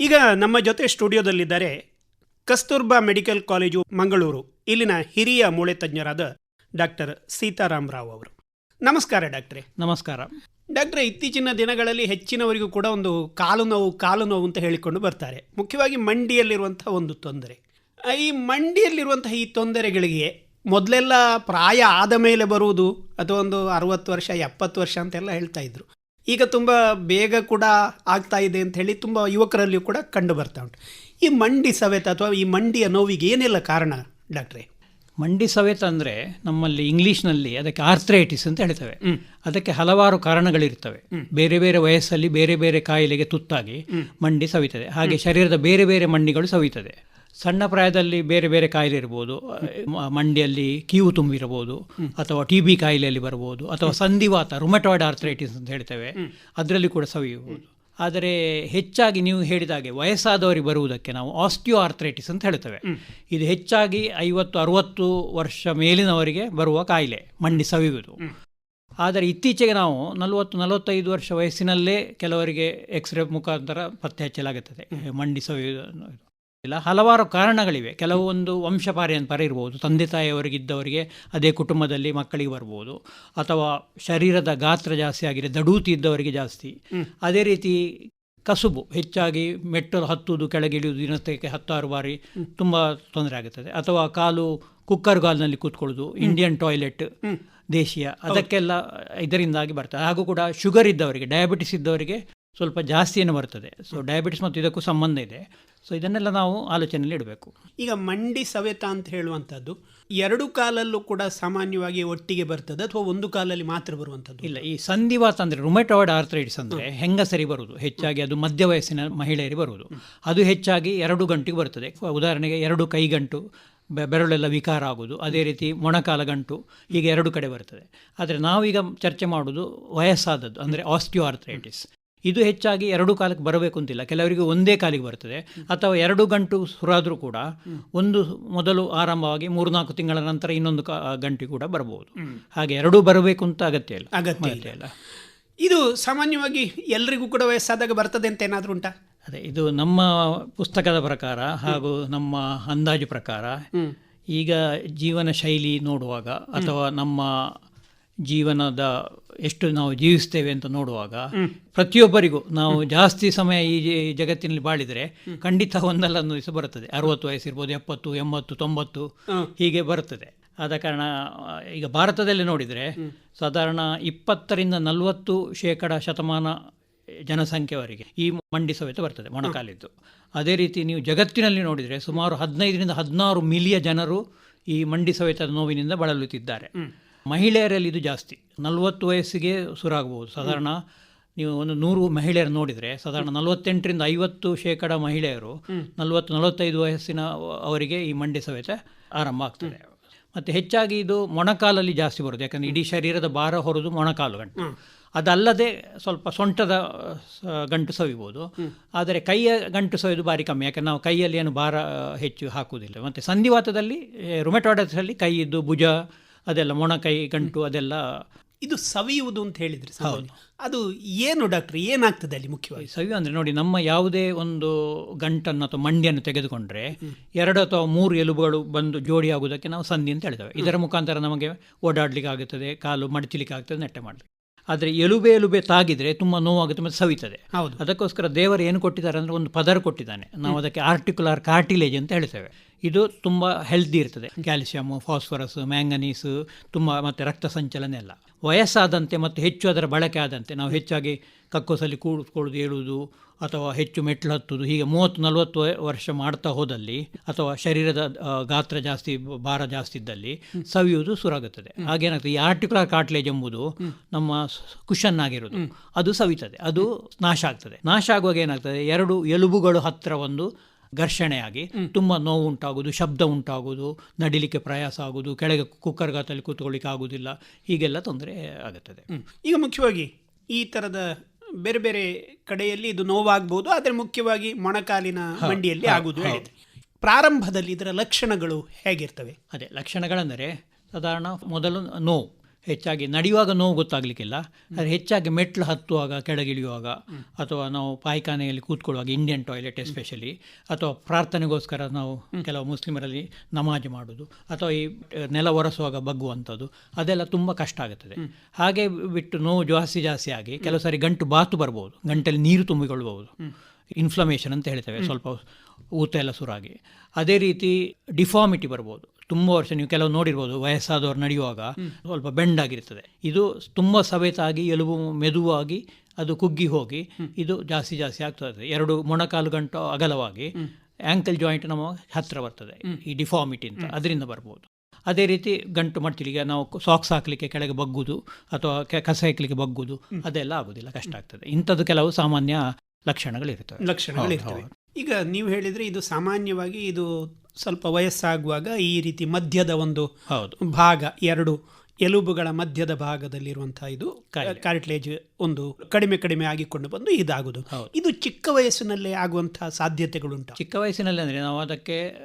ಈಗ ನಮ್ಮ ಜೊತೆ ಸ್ಟುಡಿಯೋದಲ್ಲಿದ್ದಾರೆ ಕಸ್ತೂರ್ಬಾ ಮೆಡಿಕಲ್ ಕಾಲೇಜು ಮಂಗಳೂರು. ಇಲ್ಲಿನ ಹಿರಿಯ ಮೂಳೆ ತಜ್ಞರಾದ ಡಾಕ್ಟರ್ ಸೀತಾರಾಮ್ ರಾವ್ ಅವರು. ನಮಸ್ಕಾರ ಡಾಕ್ಟ್ರೆ. ನಮಸ್ಕಾರ. ಡಾಕ್ಟ್ರೆ ಇತ್ತೀಚಿನ ದಿನಗಳಲ್ಲಿ ಹೆಚ್ಚಿನವರಿಗೂ ಕೂಡ ಒಂದು ಕಾಲು ನೋವು ಕಾಲು ನೋವು ಅಂತ ಹೇಳಿಕೊಂಡು ಬರ್ತಾರೆ. ಮುಖ್ಯವಾಗಿ ಮಂಡಿಯಲ್ಲಿರುವಂಥ ಒಂದು ತೊಂದರೆ. ಈ ಮಂಡಿಯಲ್ಲಿರುವಂತಹ ಈ ತೊಂದರೆಗಳಿಗೆ ಮೊದಲೆಲ್ಲ ಪ್ರಾಯ ಆದ ಮೇಲೆ ಬರುವುದು ಅಥವಾ ಒಂದು ಅರವತ್ತು ವರ್ಷ ಎಪ್ಪತ್ತು ವರ್ಷ ಅಂತೆಲ್ಲ ಹೇಳ್ತಾ ಇದ್ರು. ಈಗ ತುಂಬ ಬೇಗ ಕೂಡ ಆಗ್ತಾ ಇದೆ ಅಂತ ಹೇಳಿ ತುಂಬ ಯುವಕರಲ್ಲಿಯೂ ಕೂಡ ಕಂಡು ಬರ್ತಾ ಉಂಟು. ಈ ಮಂಡಿ ಸವೆತ ಅಥವಾ ಈ ಮಂಡಿಯ ನೋವಿಗೆ ಏನೆಲ್ಲ ಕಾರಣ ಡಾಕ್ಟ್ರೆ? ಮಂಡಿ ಸವೆತ ಅಂದರೆ ನಮ್ಮಲ್ಲಿ ಇಂಗ್ಲೀಷ್ನಲ್ಲಿ ಅದಕ್ಕೆ ಆರ್ಥ್ರೈಟಿಸ್ ಅಂತ ಹೇಳ್ತೇವೆ. ಅದಕ್ಕೆ ಹಲವಾರು ಕಾರಣಗಳಿರ್ತವೆ. ಬೇರೆ ಬೇರೆ ವಯಸ್ಸಲ್ಲಿ ಬೇರೆ ಬೇರೆ ಕಾಯಿಲೆಗೆ ತುತ್ತಾಗಿ ಮಂಡಿ ಸವಿತದೆ. ಹಾಗೆ ಶರೀರದ ಬೇರೆ ಬೇರೆ ಮಂಡಿಗಳು ಸವಿತದೆ. ಸಣ್ಣ ಪ್ರಾಯದಲ್ಲಿ ಬೇರೆ ಬೇರೆ ಕಾಯಿಲೆ ಇರ್ಬೋದು ಮಂಡಿಯಲ್ಲಿ ಕೀವು ತುಂಬಿರಬಹುದು ಅಥವಾ ಟಿ ಬಿ ಕಾಯಿಲೆಯಲ್ಲಿ ಬರ್ಬೋದು, ಅಥವಾ ಸಂಧಿವಾತ ರುಮಟಾಯ್ಡ್ ಆರ್ಥ್ರೈಟಿಸ್ ಅಂತ ಹೇಳ್ತೇವೆ, ಅದರಲ್ಲಿ ಕೂಡ ಸವಿಯಬಹುದು. ಆದರೆ ಹೆಚ್ಚಾಗಿ ನೀವು ಹೇಳಿದ ಹಾಗೆ ವಯಸ್ಸಾದವರಿಗೆ ಬರುವುದಕ್ಕೆ ನಾವು ಆಸ್ಟಿಯೋ ಆರ್ಥ್ರೈಟಿಸ್ ಅಂತ ಹೇಳ್ತೇವೆ. ಇದು ಹೆಚ್ಚಾಗಿ ಐವತ್ತು, ಅರುವತ್ತು ವರ್ಷ ಮೇಲಿನವರಿಗೆ ಬರುವ ಕಾಯಿಲೆ, ಮಂಡಿ ಸವಿಯುವುದು. ಆದರೆ ಇತ್ತೀಚೆಗೆ ನಾವು ನಲವತ್ತು, ನಲವತ್ತೈದು ವರ್ಷ ವಯಸ್ಸಿನಲ್ಲೇ ಕೆಲವರಿಗೆ ಎಕ್ಸ್ರೇ ಮುಖಾಂತರ ಪತ್ತೆ ಹಚ್ಚಲಾಗುತ್ತದೆ, ಮಂಡಿ ಸವಿಯುವುದು. ಇಲ್ಲ ಹಲವಾರು ಕಾರಣಗಳಿವೆ. ಕೆಲವೊಂದು ವಂಶ ಪಾರಂಪರ ಇರ್ಬೋದು ತಂದೆ ತಾಯಿಯವರಿಗಿದ್ದವರಿಗೆ ಅದೇ ಕುಟುಂಬದಲ್ಲಿ ಮಕ್ಕಳಿಗೆ ಬರ್ಬೋದು. ಅಥವಾ ಶರೀರದ ಗಾತ್ರ ಜಾಸ್ತಿ ಆಗಿದೆ ದಡೂತಿ ಇದ್ದವರಿಗೆ ಜಾಸ್ತಿ. ಅದೇ ರೀತಿ ಕಸುಬು ಹೆಚ್ಚಾಗಿ ಮೆಟ್ಟಲು ಹತ್ತುವುದು ಕೆಳಗೆ ಇಳಿಯುವುದು ದಿನಕ್ಕೆ ಹತ್ತಾರು ಬಾರಿ ತುಂಬ ತೊಂದರೆ ಆಗುತ್ತದೆ ಅಥವಾ ಕಾಲು ಕುಕ್ಕರ್ ಗಾಲ್ನಲ್ಲಿ ಕೂತ್ಕೊಳ್ಳೋದು ಇಂಡಿಯನ್ ಟಾಯ್ಲೆಟ್ ದೇಶೀಯ. ಅದಕ್ಕೆಲ್ಲ ಇದರಿಂದಾಗಿ ಬರ್ತದೆ. ಹಾಗೂ ಕೂಡ ಶುಗರ್ ಇದ್ದವರಿಗೆ ಡಯಾಬಿಟಿಸ್ ಇದ್ದವರಿಗೆ ಸ್ವಲ್ಪ ಜಾಸ್ತಿಯನ್ನು ಬರ್ತದೆ. ಸೊ ಡಯಾಬಿಟಿಸ್ ಮತ್ತು ಇದಕ್ಕೂ ಸಂಬಂಧ ಇದೆ. ಸೊ ಇದನ್ನೆಲ್ಲ ನಾವು ಆಲೋಚನೆಯಲ್ಲಿ ಇಡಬೇಕು. ಈಗ ಮಂಡಿ ಸವೆತ ಅಂತ ಹೇಳುವಂಥದ್ದು ಎರಡು ಕಾಲಲ್ಲೂ ಕೂಡ ಸಾಮಾನ್ಯವಾಗಿ ಒಟ್ಟಿಗೆ ಬರ್ತದೆ ಅಥವಾ ಒಂದು ಕಾಲಲ್ಲಿ ಮಾತ್ರ ಬರುವಂಥದ್ದು? ಇಲ್ಲ ಈ ಸಂಧಿವಾತ ಅಂದರೆ ರುಮೆಟಾಯ್ಡ್ ಆರ್ಥ್ರೈಟಿಸ್ ಅಂದರೆ ಹೆಂಗಸರಿ ಬರುವುದು. ಹೆಚ್ಚಾಗಿ ಅದು ಮಧ್ಯ ವಯಸ್ಸಿನ ಮಹಿಳೆಯರಿಗೆ ಬರುವುದು. ಅದು ಹೆಚ್ಚಾಗಿ ಎರಡು ಗಂಟೆಗೆ ಬರ್ತದೆ. ಉದಾಹರಣೆಗೆ ಎರಡು ಕೈಗಂಟು ಬೆ- ಬೆರಳೆಲ್ಲ ವಿಕಾರ ಆಗೋದು ಅದೇ ರೀತಿ ಮೊಣಕಾಲ ಗಂಟು ಈಗ ಎರಡು ಕಡೆ ಬರ್ತದೆ. ಆದರೆ ನಾವೀಗ ಚರ್ಚೆ ಮಾಡೋದು ವಯಸ್ಸಾದದ್ದು ಅಂದರೆ ಆಸ್ಟಿಯೋ ಆರ್ಥ್ರೈಟಿಸ್ ಇದು ಹೆಚ್ಚಾಗಿ ಎರಡು ಕಾಲಕ್ಕೆ ಬರಬೇಕು ಅಂತಿಲ್ಲ. ಕೆಲವರಿಗೆ ಒಂದೇ ಕಾಲಿಗೆ ಬರ್ತದೆ. ಅಥವಾ ಎರಡು ಗಂಟು ಸುರಾದರೂ ಕೂಡ ಒಂದು ಮೊದಲು ಆರಂಭವಾಗಿ ಮೂರ್ನಾಲ್ಕು ತಿಂಗಳ ನಂತರ ಇನ್ನೊಂದು ಗಂಟೆ ಕೂಡ ಬರಬಹುದು. ಹಾಗೆ ಎರಡೂ ಬರಬೇಕು ಅಂತ ಅಗತ್ಯ ಇಲ್ಲ. ಅಗತ್ಯ ಇಲ್ಲ. ಅಗತ್ಯ ಇಲ್ಲ. ಇದು ಸಾಮಾನ್ಯವಾಗಿ ಎಲ್ರಿಗೂ ಕೂಡ ವಯಸ್ಸಾದಾಗ ಬರ್ತದೆ ಅಂತ ಏನಾದರೂ ಉಂಟಾ? ಅದೇ ಇದು ನಮ್ಮ ಪುಸ್ತಕದ ಪ್ರಕಾರ ಹಾಗೂ ನಮ್ಮ ಅಂದಾಜು ಪ್ರಕಾರ ಈಗ ಜೀವನ ಶೈಲಿ ನೋಡುವಾಗ ಅಥವಾ ನಮ್ಮ ಜೀವನದ ಎಷ್ಟು ನಾವು ಜೀವಿಸ್ತೇವೆ ಅಂತ ನೋಡುವಾಗ ಪ್ರತಿಯೊಬ್ಬರಿಗೂ ನಾವು ಜಾಸ್ತಿ ಸಮಯ ಈ ಜಗತ್ತಿನಲ್ಲಿ ಬಾಳಿದರೆ ಖಂಡಿತ ಒಂದಲ್ಲ ಒಂದು ದಿವಸ ಬರುತ್ತದೆ. ಅರವತ್ತು ವಯಸ್ಸಿರ್ಬೋದು ಎಪ್ಪತ್ತು ಎಂಬತ್ತು ತೊಂಬತ್ತು ಹೀಗೆ ಬರುತ್ತದೆ. ಆದ ಕಾರಣ ಈಗ ಭಾರತದಲ್ಲಿ ನೋಡಿದರೆ ಸಾಧಾರಣ ಇಪ್ಪತ್ತರಿಂದ ನಲವತ್ತು ಶೇಕಡ ಶತಮಾನ ಜನಸಂಖ್ಯೆಯವರಿಗೆ ಈ ಮಂಡಿ ಸವೆತ ಬರ್ತದೆ ಮೊಣಕಾಲಿದ್ದು. ಅದೇ ರೀತಿ ನೀವು ಜಗತ್ತಿನಲ್ಲಿ ನೋಡಿದರೆ ಸುಮಾರು ಹದಿನೈದರಿಂದ ಹದಿನಾರು ಮಿಲಿಯ ಜನರು ಈ ಮಂಡಿ ಸವೆತದ ನೋವಿನಿಂದ ಬಳಲುತ್ತಿದ್ದಾರೆ. ಮಹಿಳೆಯರಲ್ಲಿ ಇದು ಜಾಸ್ತಿ. ನಲವತ್ತು ವಯಸ್ಸಿಗೆ ಶುರಾಗಬಹುದು ಸಾಧಾರಣ ನೀವು ಒಂದು ನೂರು ಮಹಿಳೆಯರು ನೋಡಿದರೆ ಸಾಧಾರಣ ನಲವತ್ತೆಂಟರಿಂದ ಐವತ್ತು ಶೇಕಡ ಮಹಿಳೆಯರು ನಲವತ್ತು ನಲವತ್ತೈದು ವಯಸ್ಸಿನ ಅವರಿಗೆ ಈ ಮಂಡಿ ಸವೆತ ಆರಂಭ ಆಗ್ತದೆ. ಮತ್ತು ಹೆಚ್ಚಾಗಿ ಇದು ಮೊಣಕಾಲಲ್ಲಿ ಜಾಸ್ತಿ ಬರುತ್ತೆ ಯಾಕಂದರೆ ಇಡೀ ಶರೀರದ ಭಾರ ಹೊರದು ಮೊಣಕಾಲು ಗಂಟು. ಅದಲ್ಲದೆ ಸ್ವಲ್ಪ ಸೊಂಟದ ಗಂಟು ಸವಿಬೋದು. ಆದರೆ ಕೈಯ ಗಂಟು ಸವಿದು ಭಾರಿ ಕಮ್ಮಿ. ಯಾಕಂದ್ರೆ ನಾವು ಕೈಯಲ್ಲಿ ಏನು ಭಾರ ಹೆಚ್ಚು ಹಾಕುವುದಿಲ್ಲ. ಮತ್ತು ಸಂಧಿವಾತದಲ್ಲಿ ರುಮೆಟಾಯ್ಡಸಲ್ಲಿ ಕೈಯಿದ್ದು ಭುಜ ಅದೆಲ್ಲ ಮೊಣಕೈ ಗಂಟು ಅದೆಲ್ಲ ಇದು ಸವಿಯುವುದು ಅಂತ ಹೇಳಿದ್ರಿ. ಅದು ಏನು ಡಾಕ್ಟರ್ ಏನಾಗ್ತದೆ ಅಲ್ಲಿ ಮುಖ್ಯವಾಗಿ? ಸವಿಯು ಅಂದರೆ ನೋಡಿ ನಮ್ಮ ಯಾವುದೇ ಒಂದು ಗಂಟನ್ನು ಅಥವಾ ಮಂಡಿಯನ್ನು ತೆಗೆದುಕೊಂಡ್ರೆ ಎರಡು ಅಥವಾ ಮೂರು ಎಲುಬುಗಳು ಬಂದು ಜೋಡಿ ಆಗುವುದಕ್ಕೆ ನಾವು ಸಂಧಿ ಅಂತ ಹೇಳ್ತೇವೆ. ಇದರ ಮುಖಾಂತರ ನಮಗೆ ಓಡಾಡಲಿಕ್ಕೆ ಆಗುತ್ತದೆ ಕಾಲು ಮಡಚಲಿಕ್ಕೆ ಆಗ್ತದೆ ನೆಟ್ಟೆ ಮಾಡಲಿಕ್ಕೆ. ಆದರೆ ಎಲುಬೆ ಎಲುಬೆ ತಾಗಿದರೆ ತುಂಬ ನೋವಾಗುತ್ತೆ ಮತ್ತು ಸವಿತದೆ. ಹೌದು. ಅದಕ್ಕೋಸ್ಕರ ದೇವರು ಏನು ಕೊಟ್ಟಿದ್ದಾರೆ ಅಂದರೆ ಒಂದು ಪದರ ಕೊಟ್ಟಿದ್ದಾನೆ. ನಾವು ಅದಕ್ಕೆ ಆರ್ಟಿಕ್ಯುಲರ್ ಕಾರ್ಟಿಲೇಜ್ ಅಂತ ಹೇಳ್ತೇವೆ. ಇದು ತುಂಬ ಹೆಲ್ದಿ ಇರ್ತದೆ. ಕ್ಯಾಲ್ಸಿಯಮ್ ಫಾಸ್ಫರಸ್ ಮ್ಯಾಂಗನೀಸ್ ತುಂಬ ಮತ್ತು ರಕ್ತ ಸಂಚಲನ ಎಲ್ಲ. ವಯಸ್ಸಾದಂತೆ ಮತ್ತು ಹೆಚ್ಚು ಅದರ ಬಳಕೆ ಆದಂತೆ ನಾವು ಹೆಚ್ಚಾಗಿ ಕಕ್ಕೋಸಲ್ಲಿ ಕೂಡಿಸ್ಕೊಳ್ಳೋದು ಏಳುವುದು ಅಥವಾ ಹೆಚ್ಚು ಮೆಟ್ಲು ಹತ್ತುವುದು ಹೀಗೆ ಮೂವತ್ತು ನಲವತ್ತು ವರ್ಷ ಮಾಡ್ತಾ ಹೋದಲ್ಲಿ ಅಥವಾ ಶರೀರದ ಗಾತ್ರ ಜಾಸ್ತಿ ಭಾರ ಜಾಸ್ತಿ ಇದ್ದಲ್ಲಿ ಸವಿಯುವುದು ಸುರಾಗುತ್ತದೆ. ಹಾಗೇನಾಗ್ತದೆ ಈ ಆರ್ಟಿಕ್ಯುಲರ್ ಕಾಟ್ಲೇಜ್ ಎಂಬುದು ನಮ್ಮ ಕುಶನ್ ಆಗಿರೋದು ಅದು ಸವಿತದೆ ಅದು ನಾಶ ಆಗ್ತದೆ. ನಾಶ ಆಗುವಾಗ ಏನಾಗ್ತದೆ ಎರಡು ಎಲುಬುಗಳು ಹತ್ತಿರ ಒಂದು ಘರ್ಷಣೆಯಾಗಿ ತುಂಬ ನೋವು ಉಂಟಾಗುವುದು ಶಬ್ದ ಉಂಟಾಗೋದು ನಡಿಲಿಕ್ಕೆ ಪ್ರಯಾಸ ಆಗುವುದು ಕೆಳಗೆ ಕುಕ್ಕರ್ ಗಾತಲ್ಲಿ ಕೂತ್ಕೊಳ್ಳಿಕ್ಕೆ ಆಗುವುದಿಲ್ಲ ಹೀಗೆಲ್ಲ ತೊಂದರೆ ಆಗುತ್ತದೆ. ಈಗ ಮುಖ್ಯವಾಗಿ ಈ ಥರದ ಬೇರೆ ಬೇರೆ ಕಡೆಯಲ್ಲಿ ಇದು ನೋವಾಗಬಹುದು ಆದರೆ ಮುಖ್ಯವಾಗಿ ಮೊಣಕಾಲಿನ ಮಂಡಿಯಲ್ಲಿ ಆಗುವುದು ಹೇಳಿದೆ ಪ್ರಾರಂಭದಲ್ಲಿ ಇದರ ಲಕ್ಷಣಗಳು ಹೇಗಿರ್ತವೆ? ಅದೇ ಲಕ್ಷಣಗಳೆಂದರೆ ಸಾಧಾರಣ ಮೊದಲು ನೋವು. ಹೆಚ್ಚಾಗಿ ನಡೆಯುವಾಗ ನೋವು ಗೊತ್ತಾಗಲಿಕ್ಕಿಲ್ಲ. ಆದರೆ ಹೆಚ್ಚಾಗಿ ಮೆಟ್ಲು ಹತ್ತುವಾಗ, ಕೆಳಗಿಳಿಯುವಾಗ, ಅಥವಾ ನಾವು ಪಾಯ್ಖಾನೆಯಲ್ಲಿ ಕೂತ್ಕೊಳ್ಳುವಾಗ ಇಂಡಿಯನ್ ಟಾಯ್ಲೆಟ್ ಎಸ್ಪೆಷಲಿ ಅಥವಾ ಪ್ರಾರ್ಥನೆಗೋಸ್ಕರ ನಾವು ಕೆಲವು ಮುಸ್ಲಿಮರಲ್ಲಿ ನಮಾಜ್ ಮಾಡೋದು ಅಥವಾ ಈ ನೆಲ ಒರೆಸುವಾಗ ಬಗ್ಗುವಂಥದ್ದು, ಅದೆಲ್ಲ ತುಂಬ ಕಷ್ಟ ಆಗುತ್ತದೆ. ಹಾಗೆ ಬಿಟ್ಟು ನೋವು ಜಾಸ್ತಿ ಜಾಸ್ತಿ ಆಗಿ ಕೆಲವು ಸಾರಿ ಗಂಟು ಬಾತು ಬರ್ಬೋದು, ಗಂಟಲ್ಲಿ ನೀರು ತುಂಬಿಕೊಳ್ಳಬಹುದು. ಇನ್ಫ್ಲಮೇಷನ್ ಅಂತ ಹೇಳ್ತೇವೆ, ಸ್ವಲ್ಪ ಊತ ಎಲ್ಲ ಸುರಾಗಿ. ಅದೇ ರೀತಿ ಡಿಫಾರ್ಮಿಟಿ ಬರ್ಬೋದು. ತುಂಬ ವರ್ಷ ನೀವು ಕೆಲವು ನೋಡಿರ್ಬೋದು ವಯಸ್ಸಾದವರು ನಡೆಯುವಾಗ. ಸ್ವಲ್ಪ ಬೆಂಡ್ ಆಗಿರ್ತದೆ ಇದು ತುಂಬ ಸವೆತಾಗಿ ಎಲುಬು ಮೆದುವಾಗಿ ಅದು ಕುಗ್ಗಿ ಹೋಗಿ ಇದು ಜಾಸ್ತಿ ಜಾಸ್ತಿ ಆಗ್ತದೆ. ಎರಡು ಮೊಣಕಾಲು ಗಂಟು ಅಗಲವಾಗಿ ಆ್ಯಂಕಲ್ ಜಾಯಿಂಟ್ ನಮ್ಮ ಹತ್ತಿರ ಬರ್ತದೆ ಈ ಡಿಫಾರ್ಮಿಟಿ ಅಂತ. ಅದರಿಂದ ಬರ್ಬೋದು. ಅದೇ ರೀತಿ ಗಂಟು ಮಾಡ್ತೀವಿ ಈಗ ನಾವು ಸಾಕ್ಸ್ ಹಾಕಲಿಕ್ಕೆ ಕೆಳಗೆ ಬಗ್ಗುದು ಅಥವಾ ಕಸ ಹಾಕಲಿಕ್ಕೆ ಬಗ್ಗುದು ಅದೆಲ್ಲ ಆಗೋದಿಲ್ಲ ಕಷ್ಟ ಆಗ್ತದೆ. ಇಂಥದ್ದು ಕೆಲವು ಸಾಮಾನ್ಯ ಲಕ್ಷಣಗಳಿರ್ತವೆ. ಲಕ್ಷಣಗಳಿರ್ತವೆ. ಈಗ ನೀವು ಹೇಳಿದ್ರೆ ಇದು ಸಾಮಾನ್ಯವಾಗಿ ಇದು ಸ್ವಲ್ಪ ವಯಸ್ಸಾಗುವಾಗ ಈ ರೀತಿ ಮಧ್ಯದ ಒಂದು ಹೌದು. ಭಾಗ ಎರಡು ಎಲುಬುಗಳ ಮಧ್ಯದ ಭಾಗದಲ್ಲಿರುವಂತಹ ಇದು ಕಾರ್ಟ್ಲೇಜ್ ಒಂದು ಕಡಿಮೆ ಕಡಿಮೆ ಆಗಿಕೊಂಡು ಬಂದು ಇದಾಗುದು. ಇದು ಚಿಕ್ಕ ವಯಸ್ಸಿನಲ್ಲೇ ಆಗುವಂತಹ ಸಾಧ್ಯತೆಗಳುಂಟು. ಚಿಕ್ಕ ವಯಸ್ಸಿನಲ್ಲಿ ಅಂದ್ರೆ ನಾವು ಅದಕ್ಕೆ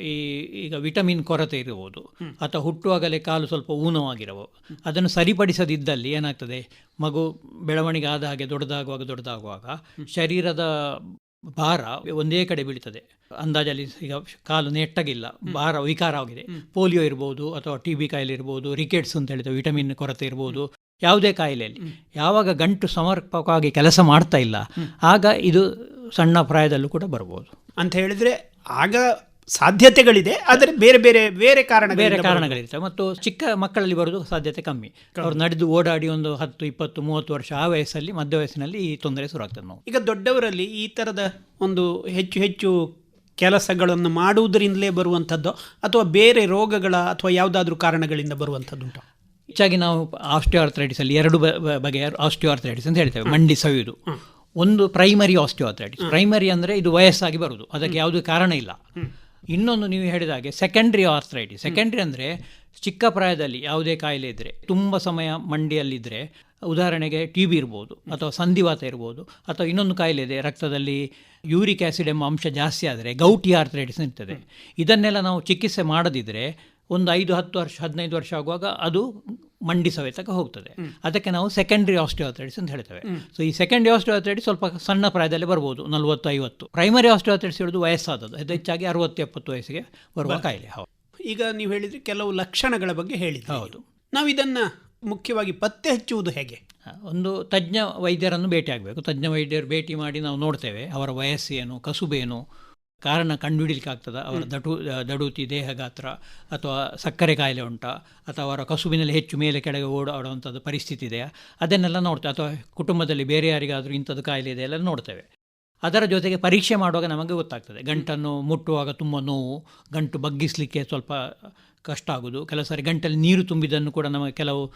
ಈ ಈಗ ವಿಟಮಿನ್ ಕೊರತೆ ಇರಬಹುದು. ಅಥವಾ ಹುಟ್ಟುವಾಗಲೇ ಕಾಲು ಸ್ವಲ್ಪ ಊನವಾಗಿರಬಹುದು ಅದನ್ನು ಸರಿಪಡಿಸದಿದ್ದಲ್ಲಿ ಏನಾಗ್ತದೆ? ಮಗು ಬೆಳವಣಿಗೆ ಆದ ಹಾಗೆ ದೊಡ್ಡದಾಗುವಾಗ ದೊಡ್ಡದಾಗುವಾಗ ಶರೀರದ ಭಾರ ಒಂದೇ ಕಡೆ ಬೀಳ್ತದೆ. ಅಂದಾಜಲ್ಲಿ ಈಗ ಕಾಲು ನೆಟ್ಟಗಿಲ್ಲ ಭಾರ ವಿಕಾರವಾಗಿದೆ. ಪೋಲಿಯೋ ಇರ್ಬೋದು ಅಥವಾ ಟಿ ಬಿ ಕಾಯಿಲೆ ಇರ್ಬೋದು ರಿಕೆಟ್ಸ್ ಅಂತ ಹೇಳಿದ ವಿಟಮಿನ್ ಕೊರತೆ ಇರ್ಬೋದು ಯಾವುದೇ ಕಾಯಿಲೆಯಲ್ಲಿ. ಯಾವಾಗ ಗಂಟು ಸಮರ್ಪಕವಾಗಿ ಕೆಲಸ ಮಾಡ್ತಾ ಇಲ್ಲ ಆಗ ಇದು ಸಣ್ಣ ಪ್ರಾಯದಲ್ಲೂ ಕೂಡ ಬರ್ಬೋದು. ಅಂತ ಹೇಳಿದ್ರೆ ಆಗ ಸಾಧ್ಯತೆಗಳಿದೆ ಆದರೆ ಬೇರೆ ಬೇರೆ ಬೇರೆ ಕಾರಣ ಬೇರೆ ಕಾರಣಗಳಿರುತ್ತೆ ಮತ್ತು ಚಿಕ್ಕ ಮಕ್ಕಳಲ್ಲಿ ಬರೋದು ಸಾಧ್ಯತೆ ಕಮ್ಮಿ. ಅವ್ರು ನಡೆದು ಓಡಾಡಿ ಒಂದು ಹತ್ತು ಇಪ್ಪತ್ತು ಮೂವತ್ತು ವರ್ಷ ಆ ವಯಸ್ಸಲ್ಲಿ ಮಧ್ಯ ವಯಸ್ಸಿನಲ್ಲಿ ಈ ತೊಂದರೆ ಶುರುವಾಗ್ತದೆ ನಾವು. ಈಗ ದೊಡ್ಡವರಲ್ಲಿ ಈ ತರದ ಒಂದು ಹೆಚ್ಚು ಹೆಚ್ಚು ಕೆಲಸಗಳನ್ನು ಮಾಡುವುದರಿಂದಲೇ ಬರುವಂಥದ್ದು ಅಥವಾ ಬೇರೆ ರೋಗಗಳ ಅಥವಾ ಯಾವುದಾದ್ರೂ ಕಾರಣಗಳಿಂದ ಬರುವಂಥದ್ದುಂಟು ಹೆಚ್ಚಾಗಿ ನಾವು ಆಸ್ಟಿಯೋಆರ್ಥ್ರೈಟಿಸ್ ಅಲ್ಲಿ ಎರಡು ಬಗೆಯ ಆಸ್ಟಿಯೋಆರ್ಥ್ರೈಟಿಸ್ ಅಂತ ಹೇಳ್ತೇವೆ ಮಂಡಿ ಸವಿಯುದು ಒಂದು ಪ್ರೈಮರಿ ಆಸ್ಟಿಯೋಆರ್ಥ್ರೈಟಿಸ್. ಪ್ರೈಮರಿ ಅಂದರೆ ಇದು ವಯಸ್ಸಾಗಿ ಬರುವುದು. ಅದಕ್ಕೆ ಯಾವುದೇ ಕಾರಣ ಇಲ್ಲ. ಇನ್ನೊಂದು ನೀವು ಹೇಳಿದ ಹಾಗೆ ಸೆಕೆಂಡ್ರಿ ಆರ್ಥ್ರೈಟಿಸ್ ಸೆಕೆಂಡ್ರಿ ಅಂದರೆ ಚಿಕ್ಕ ಪ್ರಾಯದಲ್ಲಿ ಯಾವುದೇ ಕಾಯಿಲೆ ಇದ್ದರೆ ತುಂಬ ಸಮಯ ಮಂಡಿಯಲ್ಲಿದ್ದರೆ ಉದಾಹರಣೆಗೆ ಟಿ ಬಿ ಇರ್ಬೋದು ಅಥವಾ ಸಂಧಿವಾತ ಇರ್ಬೋದು ಅಥವಾ ಇನ್ನೊಂದು ಕಾಯಿಲೆ ಇದೆ ರಕ್ತದಲ್ಲಿ ಯೂರಿಕ್ ಆ್ಯಸಿಡ್ ಎಂಬ ಅಂಶ ಜಾಸ್ತಿ ಆದರೆ ಗೌಟಿ ಆರ್ಥ್ರೈಟಿಸ್ ಇರ್ತದೆ. ಇದನ್ನೆಲ್ಲ ನಾವು ಚಿಕಿತ್ಸೆ ಮಾಡದಿದ್ದರೆ ಒಂದು ಐದು ಹತ್ತು ವರ್ಷ ಹದಿನೈದು ವರ್ಷ ಆಗುವಾಗ ಅದು ಮಂಡಿ ಸವೆತಕ್ಕೆ ಹೋಗ್ತದೆ ಅದಕ್ಕೆ ನಾವು ಸೆಕೆಂಡ್ರಿ ಆಸ್ಟಿಯೋಥೈಟಿಸ್ ಅಂತ ಹೇಳ್ತೇವೆ. ಸೊ ಈ ಸೆಕೆಂಡ್ರಿ ಆಸ್ಟಿಯೋಥೈಟಿಸ್ ಸ್ವಲ್ಪ ಸಣ್ಣ ಪ್ರಾಯದಲ್ಲಿ ಬರ್ಬೋದು ನಲವತ್ತು ಐವತ್ತು ಪ್ರೈಮರಿ ಆಸ್ಟಿಯೋಥೈಟಿಸ್ ಹೇಳೋದು ವಯಸ್ಸಾದದ್ದು. ಅದು ಹೆಚ್ಚಾಗಿ ಅರವತ್ತು ಎಪ್ಪತ್ತು ವಯಸ್ಸಿಗೆ ಬರುವ ಕಾಯಿಲೆ. ಹೌದು. ಈಗ ನೀವು ಹೇಳಿದರೆ ಕೆಲವು ಲಕ್ಷಣಗಳ ಬಗ್ಗೆ ಹೇಳಿದ್ದೆ ಹೌದು. ನಾವು ಇದನ್ನು ಮುಖ್ಯವಾಗಿ ಪತ್ತೆ ಹಚ್ಚುವುದು ಹೇಗೆ? ಒಂದು ತಜ್ಞ ವೈದ್ಯರನ್ನು ಭೇಟಿ ಆಗಬೇಕು. ತಜ್ಞ ವೈದ್ಯರು ಭೇಟಿ ಮಾಡಿ ನಾವು ನೋಡ್ತೇವೆ ಅವರ ವಯಸ್ಸೇನು ಕಸುಬೇನು ಕಾರಣ ಕಂಡುಹಿಡಿಲಿಕ್ಕೆ ಆಗ್ತದೆ ಅವರ ದಟು ದಡೂತಿ ದೇಹ ಗಾತ್ರ ಅಥವಾ ಸಕ್ಕರೆ ಕಾಯಿಲೆ ಉಂಟಾ ಅಥವಾ ಅವರ ಕಸುಬಿನಲ್ಲಿ ಹೆಚ್ಚು ಮೇಲೆ ಕೆಳಗೆ ಓಡಾಡುವಂಥದ್ದು ಪರಿಸ್ಥಿತಿ ಇದೆಯಾ? ಅದನ್ನೆಲ್ಲ ನೋಡ್ತೇವೆ. ಅಥವಾ ಕುಟುಂಬದಲ್ಲಿ ಬೇರೆ ಯಾರಿಗಾದರೂ ಇಂಥದ್ದು ಕಾಯಿಲೆ ಇದೆ ಎಲ್ಲ ನೋಡ್ತೇವೆ. ಅದರ ಜೊತೆಗೆ ಪರೀಕ್ಷೆ ಮಾಡುವಾಗ ನಮಗೆ ಗೊತ್ತಾಗ್ತದೆ. ಗಂಟನ್ನು ಮುಟ್ಟುವಾಗ ತುಂಬ ನೋವು ಗಂಟು ಬಗ್ಗಿಸಲಿಕ್ಕೆ ಸ್ವಲ್ಪ ಕಷ್ಟ ಆಗೋದು. ಕೆಲವು ಸಾರಿ ಗಂಟಲ್ಲಿ ನೀರು ತುಂಬಿದ್ದನ್ನು ಕೂಡ ನಮಗೆ ಕೆಲವು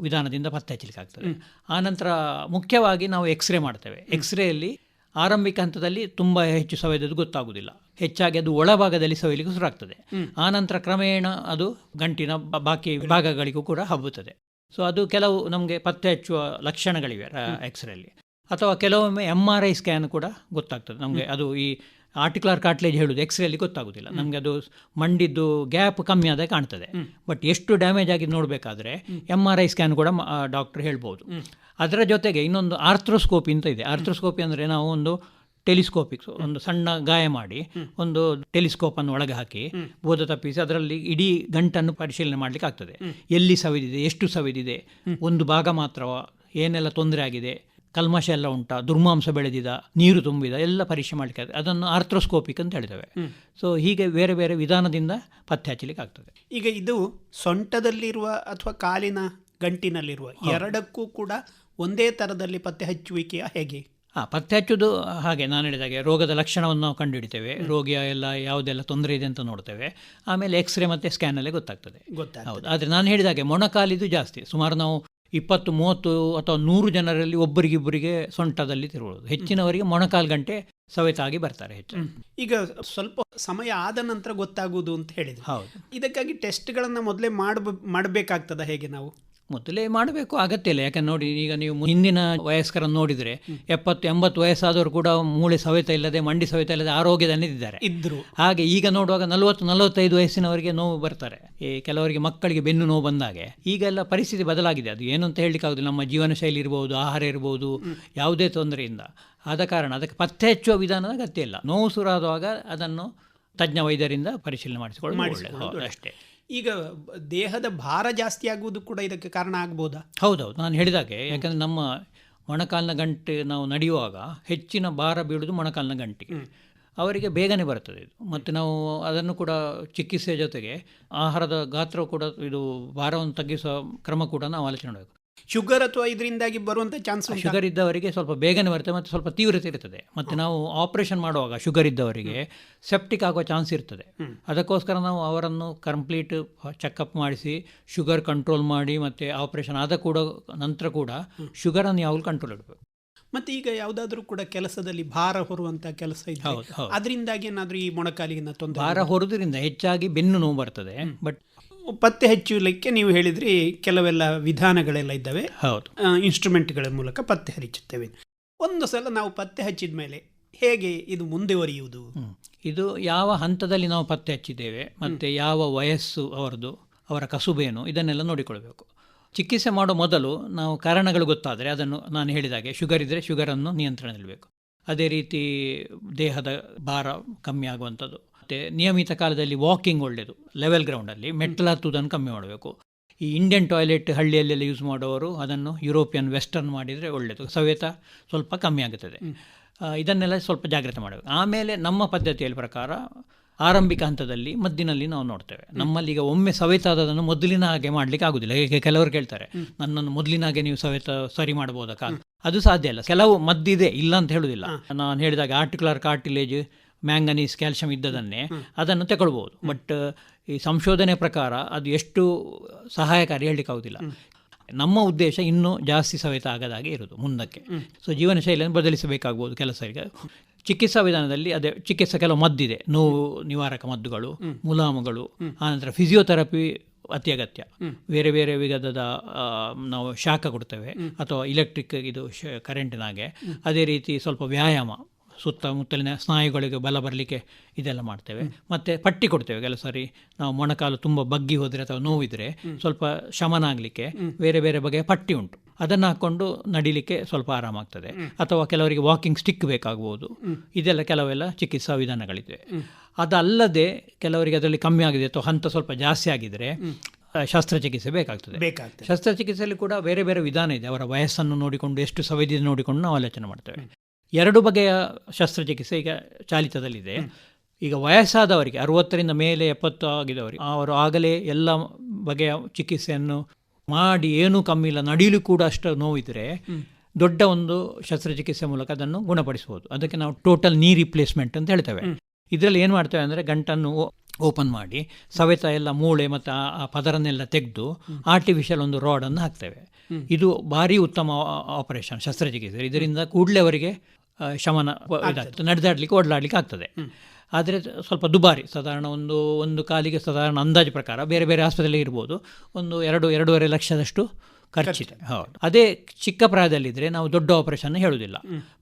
ವಿಧಾನದಿಂದ ಪತ್ತೆ ಹಚ್ಚಲಿಕ್ಕೆ ಆಗ್ತದೆ ಆನಂತರ ಮುಖ್ಯವಾಗಿ ನಾವು ಎಕ್ಸ್ರೇ ಮಾಡ್ತೇವೆ. ಎಕ್ಸ್ರೇಯಲ್ಲಿ ಆರಂಭಿಕ ಹಂತದಲ್ಲಿ ತುಂಬ ಹೆಚ್ಚು ಸವೆದದ್ದು ಗೊತ್ತಾಗುವುದಿಲ್ಲ. ಹೆಚ್ಚಾಗಿ ಅದು ಒಳಭಾಗದಲ್ಲಿ ಸವೆಯಲಿಕ್ಕೆ ಶುರುವಾಗ್ತದೆ. ಆನಂತರ ಕ್ರಮೇಣ ಅದು ಗಂಟಿನ ಬಾಕಿ ಭಾಗಗಳಿಗೂ ಕೂಡ ಹಬ್ಬುತ್ತದೆ. ಸೊ ಅದು ಕೆಲವು ನಮಗೆ ಪತ್ತೆ ಹಚ್ಚುವ ಲಕ್ಷಣಗಳಿವೆ ಎಕ್ಸ್ರೇಲಿ ಅಥವಾ ಕೆಲವೊಮ್ಮೆ ಎಂ ಆರ್ ಐ ಸ್ಕ್ಯಾನ್ ಕೂಡ ಗೊತ್ತಾಗ್ತದೆ. ನಮಗೆ ಅದು ಈ ಆರ್ಟಿಕ್ಯುಲರ್ ಕಾರ್ಟ್ಲೇಜ್ ಹೇಳುದು ಎಕ್ಸ್ರೇಲಿ ಗೊತ್ತಾಗೋದಿಲ್ಲ. ನಮಗೆ ಅದು ಮಂಡಿದ್ದು ಗ್ಯಾಪ್ ಕಮ್ಮಿ ಆದಾಗ ಕಾಣ್ತದೆ. ಬಟ್ ಎಷ್ಟು ಡ್ಯಾಮೇಜ್ ಆಗಿ ನೋಡಬೇಕಾದ್ರೆ ಎಂ ಆರ್ ಐ ಸ್ಕ್ಯಾನ್ ಕೂಡ ಡಾಕ್ಟರ್ ಹೇಳ್ಬೋದು. ಅದರ ಜೊತೆಗೆ ಇನ್ನೊಂದು ಆರ್ಥ್ರೋಸ್ಕೋಪಿ ಅಂತ ಇದೆ. ಆರ್ಥ್ರೋಸ್ಕೋಪಿ ಅಂದ್ರೆ ನಾವು ಒಂದು ಟೆಲಿಸ್ಕೋಪಿಕ್ ಒಂದು ಸಣ್ಣ ಗಾಯ ಮಾಡಿ ಒಂದು ಟೆಲಿಸ್ಕೋಪ್ ಅನ್ನು ಒಳಗೆ ಹಾಕಿ ಬೋಧ ತಪ್ಪಿಸಿ ಅದರಲ್ಲಿ ಇಡೀ ಗಂಟನ್ನು ಪರಿಶೀಲನೆ ಮಾಡಲಿಕ್ಕೆ ಆಗ್ತದೆ. ಎಲ್ಲಿ ಸವಿದಿದೆ ಎಷ್ಟು ಸವಿದಿದೆ ಒಂದು ಭಾಗ ಮಾತ್ರವ ಏನೆಲ್ಲ ತೊಂದರೆ ಆಗಿದೆ ಕಲ್ಮಶ ಎಲ್ಲ ಉಂಟಾ ದುರ್ಮಾಂಸ ಬೆಳೆದಿದ ನೀರು ತುಂಬಿದ ಎಲ್ಲ ಪರೀಕ್ಷೆ ಮಾಡಲಿಕ್ಕೆ ಆಗ್ತದೆ. ಅದನ್ನು ಆರ್ಥ್ರೋಸ್ಕೋಪಿಕ್ ಅಂತ ಹೇಳಿದ್ದೇವೆ ಸೊ ಹೀಗೆ ಬೇರೆ ಬೇರೆ ವಿಧಾನದಿಂದ ಪತ್ತೆ ಹಚ್ಚಲಿಕ್ಕೆ ಆಗ್ತದೆ. ಈಗ ಇದು ಸೊಂಟದಲ್ಲಿರುವ ಅಥವಾ ಕಾಲಿನ ಗಂಟಿನಲ್ಲಿರುವ ಎರಡಕ್ಕೂ ಕೂಡ ಒಂದೇ ಥರದಲ್ಲಿ ಪತ್ತೆ ಹಚ್ಚುವಿಕೆಯ ಹೇಗೆ? ಹಾಂ ಪತ್ತೆ ಹಚ್ಚೋದು ಹಾಗೆ ನಾನು ಹೇಳಿದಾಗೆ ರೋಗದ ಲಕ್ಷಣವನ್ನು ನಾವು ಕಂಡುಹಿಡಿತೇವೆ. ರೋಗಿಯ ಎಲ್ಲ ಯಾವುದೆಲ್ಲ ತೊಂದರೆ ಇದೆ ಅಂತ ನೋಡ್ತೇವೆ. ಆಮೇಲೆ ಎಕ್ಸ್ರೇ ಮತ್ತು ಸ್ಕ್ಯಾನಲ್ಲೇ ಗೊತ್ತಾಗ್ತದೆ. ಗೊತ್ತಾಗ ಹೌದು. ಆದರೆ ನಾನು ಹೇಳಿದಾಗೆ ಮೊಣಕಾಲಿದು ಜಾಸ್ತಿ. ಸುಮಾರು ನಾವು ಇಪ್ಪತ್ತು ಮೂವತ್ತು ಅಥವಾ ನೂರು ಜನರಲ್ಲಿ ಒಬ್ಬರಿಗಿಬ್ಬರಿಗೆ ಸೊಂಟದಲ್ಲಿ ತಿರುಗೋದು. ಹೆಚ್ಚಿನವರಿಗೆ ಮೊಣಕಾಲು ಗಂಟೆ ಸವೆತಾಗಿ ಬರ್ತಾರೆ ಹೆಚ್ಚು ಈಗ ಸ್ವಲ್ಪ ಸಮಯ ಆದ ನಂತರ ಗೊತ್ತಾಗುವುದು ಅಂತ ಹೇಳಿದ್ರು. ಹೌದು. ಇದಕ್ಕಾಗಿ ಟೆಸ್ಟ್ಗಳನ್ನು ಮೊದಲೇ ಮಾಡಬ ಮಾಡಬೇಕಾಗ್ತದ ಹೇಗೆ ನಾವು? ಮೊದಲೇ ಮಾಡಬೇಕು ಅಗತ್ಯ ಇಲ್ಲ. ಯಾಕಂದ್ರೆ ನೋಡಿ ಈಗ ನೀವು ಹಿಂದಿನ ವಯಸ್ಕರನ್ನು ನೋಡಿದರೆ ಎಪ್ಪತ್ತು ಎಂಬತ್ತು ವಯಸ್ಸಾದವರು ಕೂಡ ಮೂಳೆ ಸವೆತ ಇಲ್ಲದೆ ಮಂಡಿ ಸವೆತ ಇಲ್ಲದೆ ಆರೋಗ್ಯದಲ್ಲಿದ್ದಾರೆ. ಇದ್ರು. ಹಾಗೆ ಈಗ ನೋಡುವಾಗ ನಲವತ್ತು ನಲವತ್ತೈದು ವಯಸ್ಸಿನವರಿಗೆ ನೋವು ಬರ್ತಾರೆ. ಈ ಕೆಲವರಿಗೆ ಮಕ್ಕಳಿಗೆ ಬೆನ್ನು ನೋವು ಬಂದಾಗೆ. ಈಗೆಲ್ಲ ಪರಿಸ್ಥಿತಿ ಬದಲಾಗಿದೆ. ಅದು ಏನು ಅಂತ ಹೇಳಲಿಕ್ಕಾಗೋದಿಲ್ಲ. ನಮ್ಮ ಜೀವನ ಶೈಲಿ ಇರ್ಬೋದು ಆಹಾರ ಇರ್ಬೋದು ಯಾವುದೇ ತೊಂದರೆಯಿಂದ. ಆದ ಕಾರಣ ಅದಕ್ಕೆ ಪತ್ತೆ ಹಚ್ಚುವ ವಿಧಾನದ ಅಗತ್ಯ ಇಲ್ಲ. ನೋವು ಸುರಾದಾಗ ಅದನ್ನು ತಜ್ಞ ವೈದ್ಯರಿಂದ ಪರಿಶೀಲನೆ ಮಾಡಿಸಿಕೊಳ್ಳಿ. ಅಷ್ಟೇ. ಈಗ ದೇಹದ ಭಾರ ಜಾಸ್ತಿ ಆಗುವುದು ಕೂಡ ಇದಕ್ಕೆ ಕಾರಣ ಆಗ್ಬೋದಾ? ಹೌದೌದು. ನಾನು ಹೇಳಿದಾಗೆ ಯಾಕಂದರೆ ನಮ್ಮ ಮೊಣಕಾಲಿನ ಗಂಟೆ ನಾವು ನಡೆಯುವಾಗ ಹೆಚ್ಚಿನ ಭಾರ ಬೀಳುವುದು ಮೊಣಕಾಲಿನ ಗಂಟೆಗೆ. ಅವರಿಗೆ ಬೇಗನೆ ಬರ್ತದೆ ಇದು. ಮತ್ತು ನಾವು ಅದನ್ನು ಕೂಡ ಚಿಕಿತ್ಸೆ ಜೊತೆಗೆ ಆಹಾರದ ಗಾತ್ರ ಕೂಡ ಇದು ಭಾರವನ್ನು ತಗ್ಗಿಸುವ ಕ್ರಮ ಕೂಡ ನಾವು ಆಲೋಚನೆ ಮಾಡಬೇಕು. ಶುಗರ್ ಅಥವಾ ಇದರಿಂದಾಗಿ ಬರುವಂಥ ಚಾನ್ಸ್ ಶುಗರ್ ಇದ್ದವರಿಗೆ ಸ್ವಲ್ಪ ಬೇಗನೆ ಬರುತ್ತೆ ಮತ್ತು ಸ್ವಲ್ಪ ತೀವ್ರತೆ ಇರ್ತದೆ. ಮತ್ತು ನಾವು ಆಪರೇಷನ್ ಮಾಡುವಾಗ ಶುಗರ್ ಇದ್ದವರಿಗೆ ಸೆಪ್ಟಿಕ್ ಆಗುವ ಚಾನ್ಸ್ ಇರ್ತದೆ. ಅದಕ್ಕೋಸ್ಕರ ನಾವು ಅವರನ್ನು ಕಂಪ್ಲೀಟ್ ಚೆಕಪ್ ಮಾಡಿಸಿ ಶುಗರ್ ಕಂಟ್ರೋಲ್ ಮಾಡಿ ಮತ್ತು ಆಪರೇಷನ್ ಆದ ಕೂಡ ನಂತರ ಕೂಡ ಶುಗರನ್ನು ಯಾವಾಗಲೂ ಕಂಟ್ರೋಲ್ ಇಡಬೇಕು? ಮತ್ತೆ ಈಗ ಯಾವುದಾದ್ರೂ ಕೂಡ ಕೆಲಸದಲ್ಲಿ ಭಾರ ಹೊರುವಂಥ ಕೆಲಸ ಇದೆ. ಅದರಿಂದಾಗಿ ಏನಾದರೂ ಈ ಮೊಣಕಾಲಿನ ತೊಂದರೆ ಭಾರ ಹೊರೋದ್ರಿಂದ ಹೆಚ್ಚಾಗಿ ಬೆನ್ನು ನೋವು ಬರ್ತದೆ. ಬಟ್ ಪತ್ತೆ ಹಚ್ಚಲಿಕ್ಕೆ ನೀವು ಹೇಳಿದ್ರಿ ಕೆಲವೆಲ್ಲ ವಿಧಾನಗಳೆಲ್ಲ ಇದ್ದಾವೆ. ಹೌದು. ಇನ್ಸ್ಟ್ರೂಮೆಂಟ್ಗಳ ಮೂಲಕ ಪತ್ತೆ ಹಚ್ಚುತ್ತೇವೆ ಒಂದು ಸಲ ನಾವು ಪತ್ತೆ ಹಚ್ಚಿದ ಮೇಲೆ ಹೇಗೆ ಇದು ಮುಂದುವರಿಯುವುದು. ಇದು ಯಾವ ಹಂತದಲ್ಲಿ ನಾವು ಪತ್ತೆ ಹಚ್ಚಿದ್ದೇವೆ ಮತ್ತು ಯಾವ ವಯಸ್ಸು ಅವರದು ಅವರ ಕಸುಬೇನು ಇದನ್ನೆಲ್ಲ ನೋಡಿಕೊಳ್ಬೇಕು ಚಿಕಿತ್ಸೆ ಮಾಡೋ ಮೊದಲು ನಾವು ಕಾರಣಗಳು ಗೊತ್ತಾದರೆ ಅದನ್ನು ನಾನು ಹೇಳಿದಾಗೆ ಶುಗರ್ ಇದ್ದರೆ ಶುಗರನ್ನು ನಿಯಂತ್ರಣದಲ್ಲಿಬೇಕು ಅದೇ ರೀತಿ ದೇಹದ ಭಾರ ಕಮ್ಮಿ ಆಗುವಂಥದ್ದು. ಮತ್ತು ನಿಯಮಿತ ಕಾಲದಲ್ಲಿ ವಾಕಿಂಗ್ ಒಳ್ಳೆಯದು ಲೆವೆಲ್ ಗ್ರೌಂಡಲ್ಲಿ ಮೆಟ್ಟಲು ಹತ್ತುವುದನ್ನು ಕಮ್ಮಿ ಮಾಡಬೇಕು. ಈ ಇಂಡಿಯನ್ ಟಾಯ್ಲೆಟ್ ಹಳ್ಳಿಯಲ್ಲೆಲ್ಲ ಯೂಸ್ ಮಾಡುವವರು ಅದನ್ನು ಯುರೋಪಿಯನ್ ವೆಸ್ಟರ್ನ್ ಮಾಡಿದರೆ ಒಳ್ಳೆಯದು ಸವೇತ ಸ್ವಲ್ಪ ಕಮ್ಮಿ ಆಗುತ್ತದೆ. ಇದನ್ನೆಲ್ಲ ಸ್ವಲ್ಪ ಜಾಗ್ರತೆ ಮಾಡಬೇಕು. ಆಮೇಲೆ ನಮ್ಮ ಪದ್ಧತಿಯಲ್ಲಿ ಪ್ರಕಾರ ಆರಂಭಿಕ ಹಂತದಲ್ಲಿ ಮದ್ದಿನಲ್ಲಿ ನಾವು ನೋಡ್ತೇವೆ. ನಮ್ಮಲ್ಲಿ ಈಗ ಒಮ್ಮೆ ಸವೆತಾದದನ್ನು ಮೊದಲಿನ ಹಾಗೆ ಮಾಡಲಿಕ್ಕೆ ಆಗುದಿಲ್ಲ. ಈಗ ಕೆಲವರು ಕೇಳ್ತಾರೆ ನನ್ನನ್ನು ಮೊದಲಿನ ಹಾಗೆ ನೀವು ಸವೆತ ಸರಿ ಮಾಡ್ಬೋದಾ? ಕಾಲು ಅದು ಸಾಧ್ಯ ಇಲ್ಲ. ಕೆಲವು ಮದ್ದಿದೆ ಇಲ್ಲ ಅಂತ ಹೇಳುದಿಲ್ಲ. ನಾನು ಹೇಳಿದಾಗ ಆರ್ಟಿಕ್ಯುಲರ್ ಕಾರ್ಟಿಲೇಜ್ ಮ್ಯಾಂಗನೀಸ್ ಕ್ಯಾಲ್ಸಿಯಂ ಇದ್ದದನ್ನೇ ಅದನ್ನು ತಗೊಳ್ಬೋದು ಬಟ್ ಈ ಸಂಶೋಧನೆ ಪ್ರಕಾರ ಅದು ಎಷ್ಟು ಸಹಾಯಕಾರಿ ಹೇಳಲಿಕ್ಕಾಗುದಿಲ್ಲ ನಮ್ಮ ಉದ್ದೇಶ ಇನ್ನೂ ಜಾಸ್ತಿ ಸವೆತ ಆಗದಾಗೆ ಇರೋದು ಮುಂದಕ್ಕೆ. ಸೊ ಜೀವನ ಶೈಲಿಯನ್ನು ಬದಲಿಸಬೇಕಾಗ್ಬೋದು ಕೆಲಸರಿಗೆ. ಚಿಕಿತ್ಸಾ ವಿಧಾನದಲ್ಲಿ ಅದೇ ಚಿಕಿತ್ಸೆ ಕೆಲವು ಮದ್ದಿದೆ. ನೋವು ನಿವಾರಕ ಮದ್ದುಗಳು ಮುಲಾಮುಗಳು ಆನಂತರ ಫಿಸಿಯೋಥೆರಪಿ ಅತ್ಯಗತ್ಯ ಅಗತ್ಯ. ಬೇರೆ ಬೇರೆ ವಿಧದ ನಾವು ಶಾಖ ಕೊಡ್ತೇವೆ ಅಥವಾ ಇಲೆಕ್ಟ್ರಿಕ್ ಇದು ಶ ಕರೆಂಟಿನಾಗೆ ಅದೇ ರೀತಿ ಸ್ವಲ್ಪ ವ್ಯಾಯಾಮ. ಸುತ್ತಮುತ್ತಲಿನ ಸ್ನಾಯುಗಳಿಗೆ ಬಲ ಬರಲಿಕ್ಕೆ ಇದೆಲ್ಲ ಮಾಡ್ತೇವೆ. ಮತ್ತು ಪಟ್ಟಿ ಕೊಡ್ತೇವೆ ಕೆಲವು ಸಾರಿ. ನಾವು ಮೊಣಕಾಲು ತುಂಬ ಬಗ್ಗಿ ಹೋದರೆ ಅಥವಾ ನೋವಿದ್ರೆ ಸ್ವಲ್ಪ ಶಮನ ಆಗಲಿಕ್ಕೆ ಬೇರೆ ಬೇರೆ ಬಗೆಯ ಪಟ್ಟಿ ಉಂಟು. ಅದನ್ನು ಹಾಕ್ಕೊಂಡು ನಡಿಲಿಕ್ಕೆ ಸ್ವಲ್ಪ ಆರಾಮಾಗ್ತದೆ. ಅಥವಾ ಕೆಲವರಿಗೆ ವಾಕಿಂಗ್ ಸ್ಟಿಕ್ ಬೇಕಾಗ್ಬೋದು. ಇದೆಲ್ಲ ಕೆಲವೆಲ್ಲ ಚಿಕಿತ್ಸಾ ವಿಧಾನಗಳಿದೆ. ಅದಲ್ಲದೆ ಕೆಲವರಿಗೆ ಅದರಲ್ಲಿ ಕಮ್ಮಿ ಆಗಿದೆ ಅಥವಾ ಹಂತ ಸ್ವಲ್ಪ ಜಾಸ್ತಿ ಆಗಿದ್ರೆ ಶಸ್ತ್ರಚಿಕಿತ್ಸೆ ಬೇಕಾಗ್ತದೆ. ಬೇಕಾಗ್ತದೆ. ಶಸ್ತ್ರಚಿಕಿತ್ಸೆಯಲ್ಲಿ ಕೂಡ ಬೇರೆ ಬೇರೆ ವಿಧಾನ ಇದೆ. ಅವರ ವಯಸ್ಸನ್ನು ನೋಡಿಕೊಂಡು ಎಷ್ಟು ಸವೆದಿದೆ ನೋಡಿಕೊಂಡು ನಾವು ಆಲೋಚನೆ ಮಾಡ್ತೇವೆ. ಎರಡು ಬಗೆಯ ಶಸ್ತ್ರಚಿಕಿತ್ಸೆ ಈಗ ಚಾಲಿತದಲ್ಲಿದೆ. ಈಗ ವಯಸ್ಸಾದವರಿಗೆ ಅರುವತ್ತರಿಂದ ಮೇಲೆ ಎಪ್ಪತ್ತು ಆಗಿದವರಿಗೆ ಅವರು ಆಗಲೇ ಎಲ್ಲ ಬಗೆಯ ಚಿಕಿತ್ಸೆಯನ್ನು ಮಾಡಿ ಏನೂ ಕಮ್ಮಿ ಇಲ್ಲ ನಡೀಲು ಕೂಡ ಅಷ್ಟು ನೋವಿದ್ರೆ ದೊಡ್ಡ ಒಂದು ಶಸ್ತ್ರಚಿಕಿತ್ಸೆ ಮೂಲಕ ಅದನ್ನು ಗುಣಪಡಿಸಬಹುದು ಅದಕ್ಕೆ ನಾವು ಟೋಟಲ್ ನೀ ರಿಪ್ಲೇಸ್ಮೆಂಟ್ ಅಂತ ಹೇಳ್ತೇವೆ. ಇದರಲ್ಲಿ ಏನು ಮಾಡ್ತೇವೆ ಅಂದರೆ ಗಂಟನ್ನು ಓಪನ್ ಮಾಡಿ ಸವೆತ ಎಲ್ಲ ಮೂಳೆ ಮತ್ತು ಆ ಪದರನ್ನೆಲ್ಲ ತೆಗೆದು ಆರ್ಟಿಫಿಷಿಯಲ್ ಒಂದು ರಾಡನ್ನು ಹಾಕ್ತೇವೆ. ಇದು ಭಾರಿ ಉತ್ತಮ ಆಪರೇಷನ್ ಶಸ್ತ್ರಚಿಕಿತ್ಸೆ. ಇದರಿಂದ ಕೂಡಲೇ ಅವರಿಗೆ ಶಮನ ಇದಾಗ್ತದೆ. ನಡೆದಾಡ್ಲಿಕ್ಕೆ ಓಡಾಡ್ಲಿಕ್ಕೆ ಆಗ್ತದೆ. ಆದರೆ ಸ್ವಲ್ಪ ದುಬಾರಿ ಸಾಧಾರಣ ಒಂದು ಒಂದು ಕಾಲಿಗೆ ಸಾಧಾರಣ ಅಂದಾಜು ಪ್ರಕಾರ ಬೇರೆ ಬೇರೆ ಆಸ್ಪತ್ರೆಯಲ್ಲಿ ಇರ್ಬೋದು. ಒಂದು ಎರಡು ಎರಡೂವರೆ ಲಕ್ಷದಷ್ಟು ಖರ್ಚಿದೆ. ಹೌದು. ಅದೇ ಚಿಕ್ಕ ಪ್ರಾಯದಲ್ಲಿದ್ದರೆ ನಾವು ದೊಡ್ಡ ಆಪರೇಷನ್ ಹೇಳುವುದಿಲ್ಲ.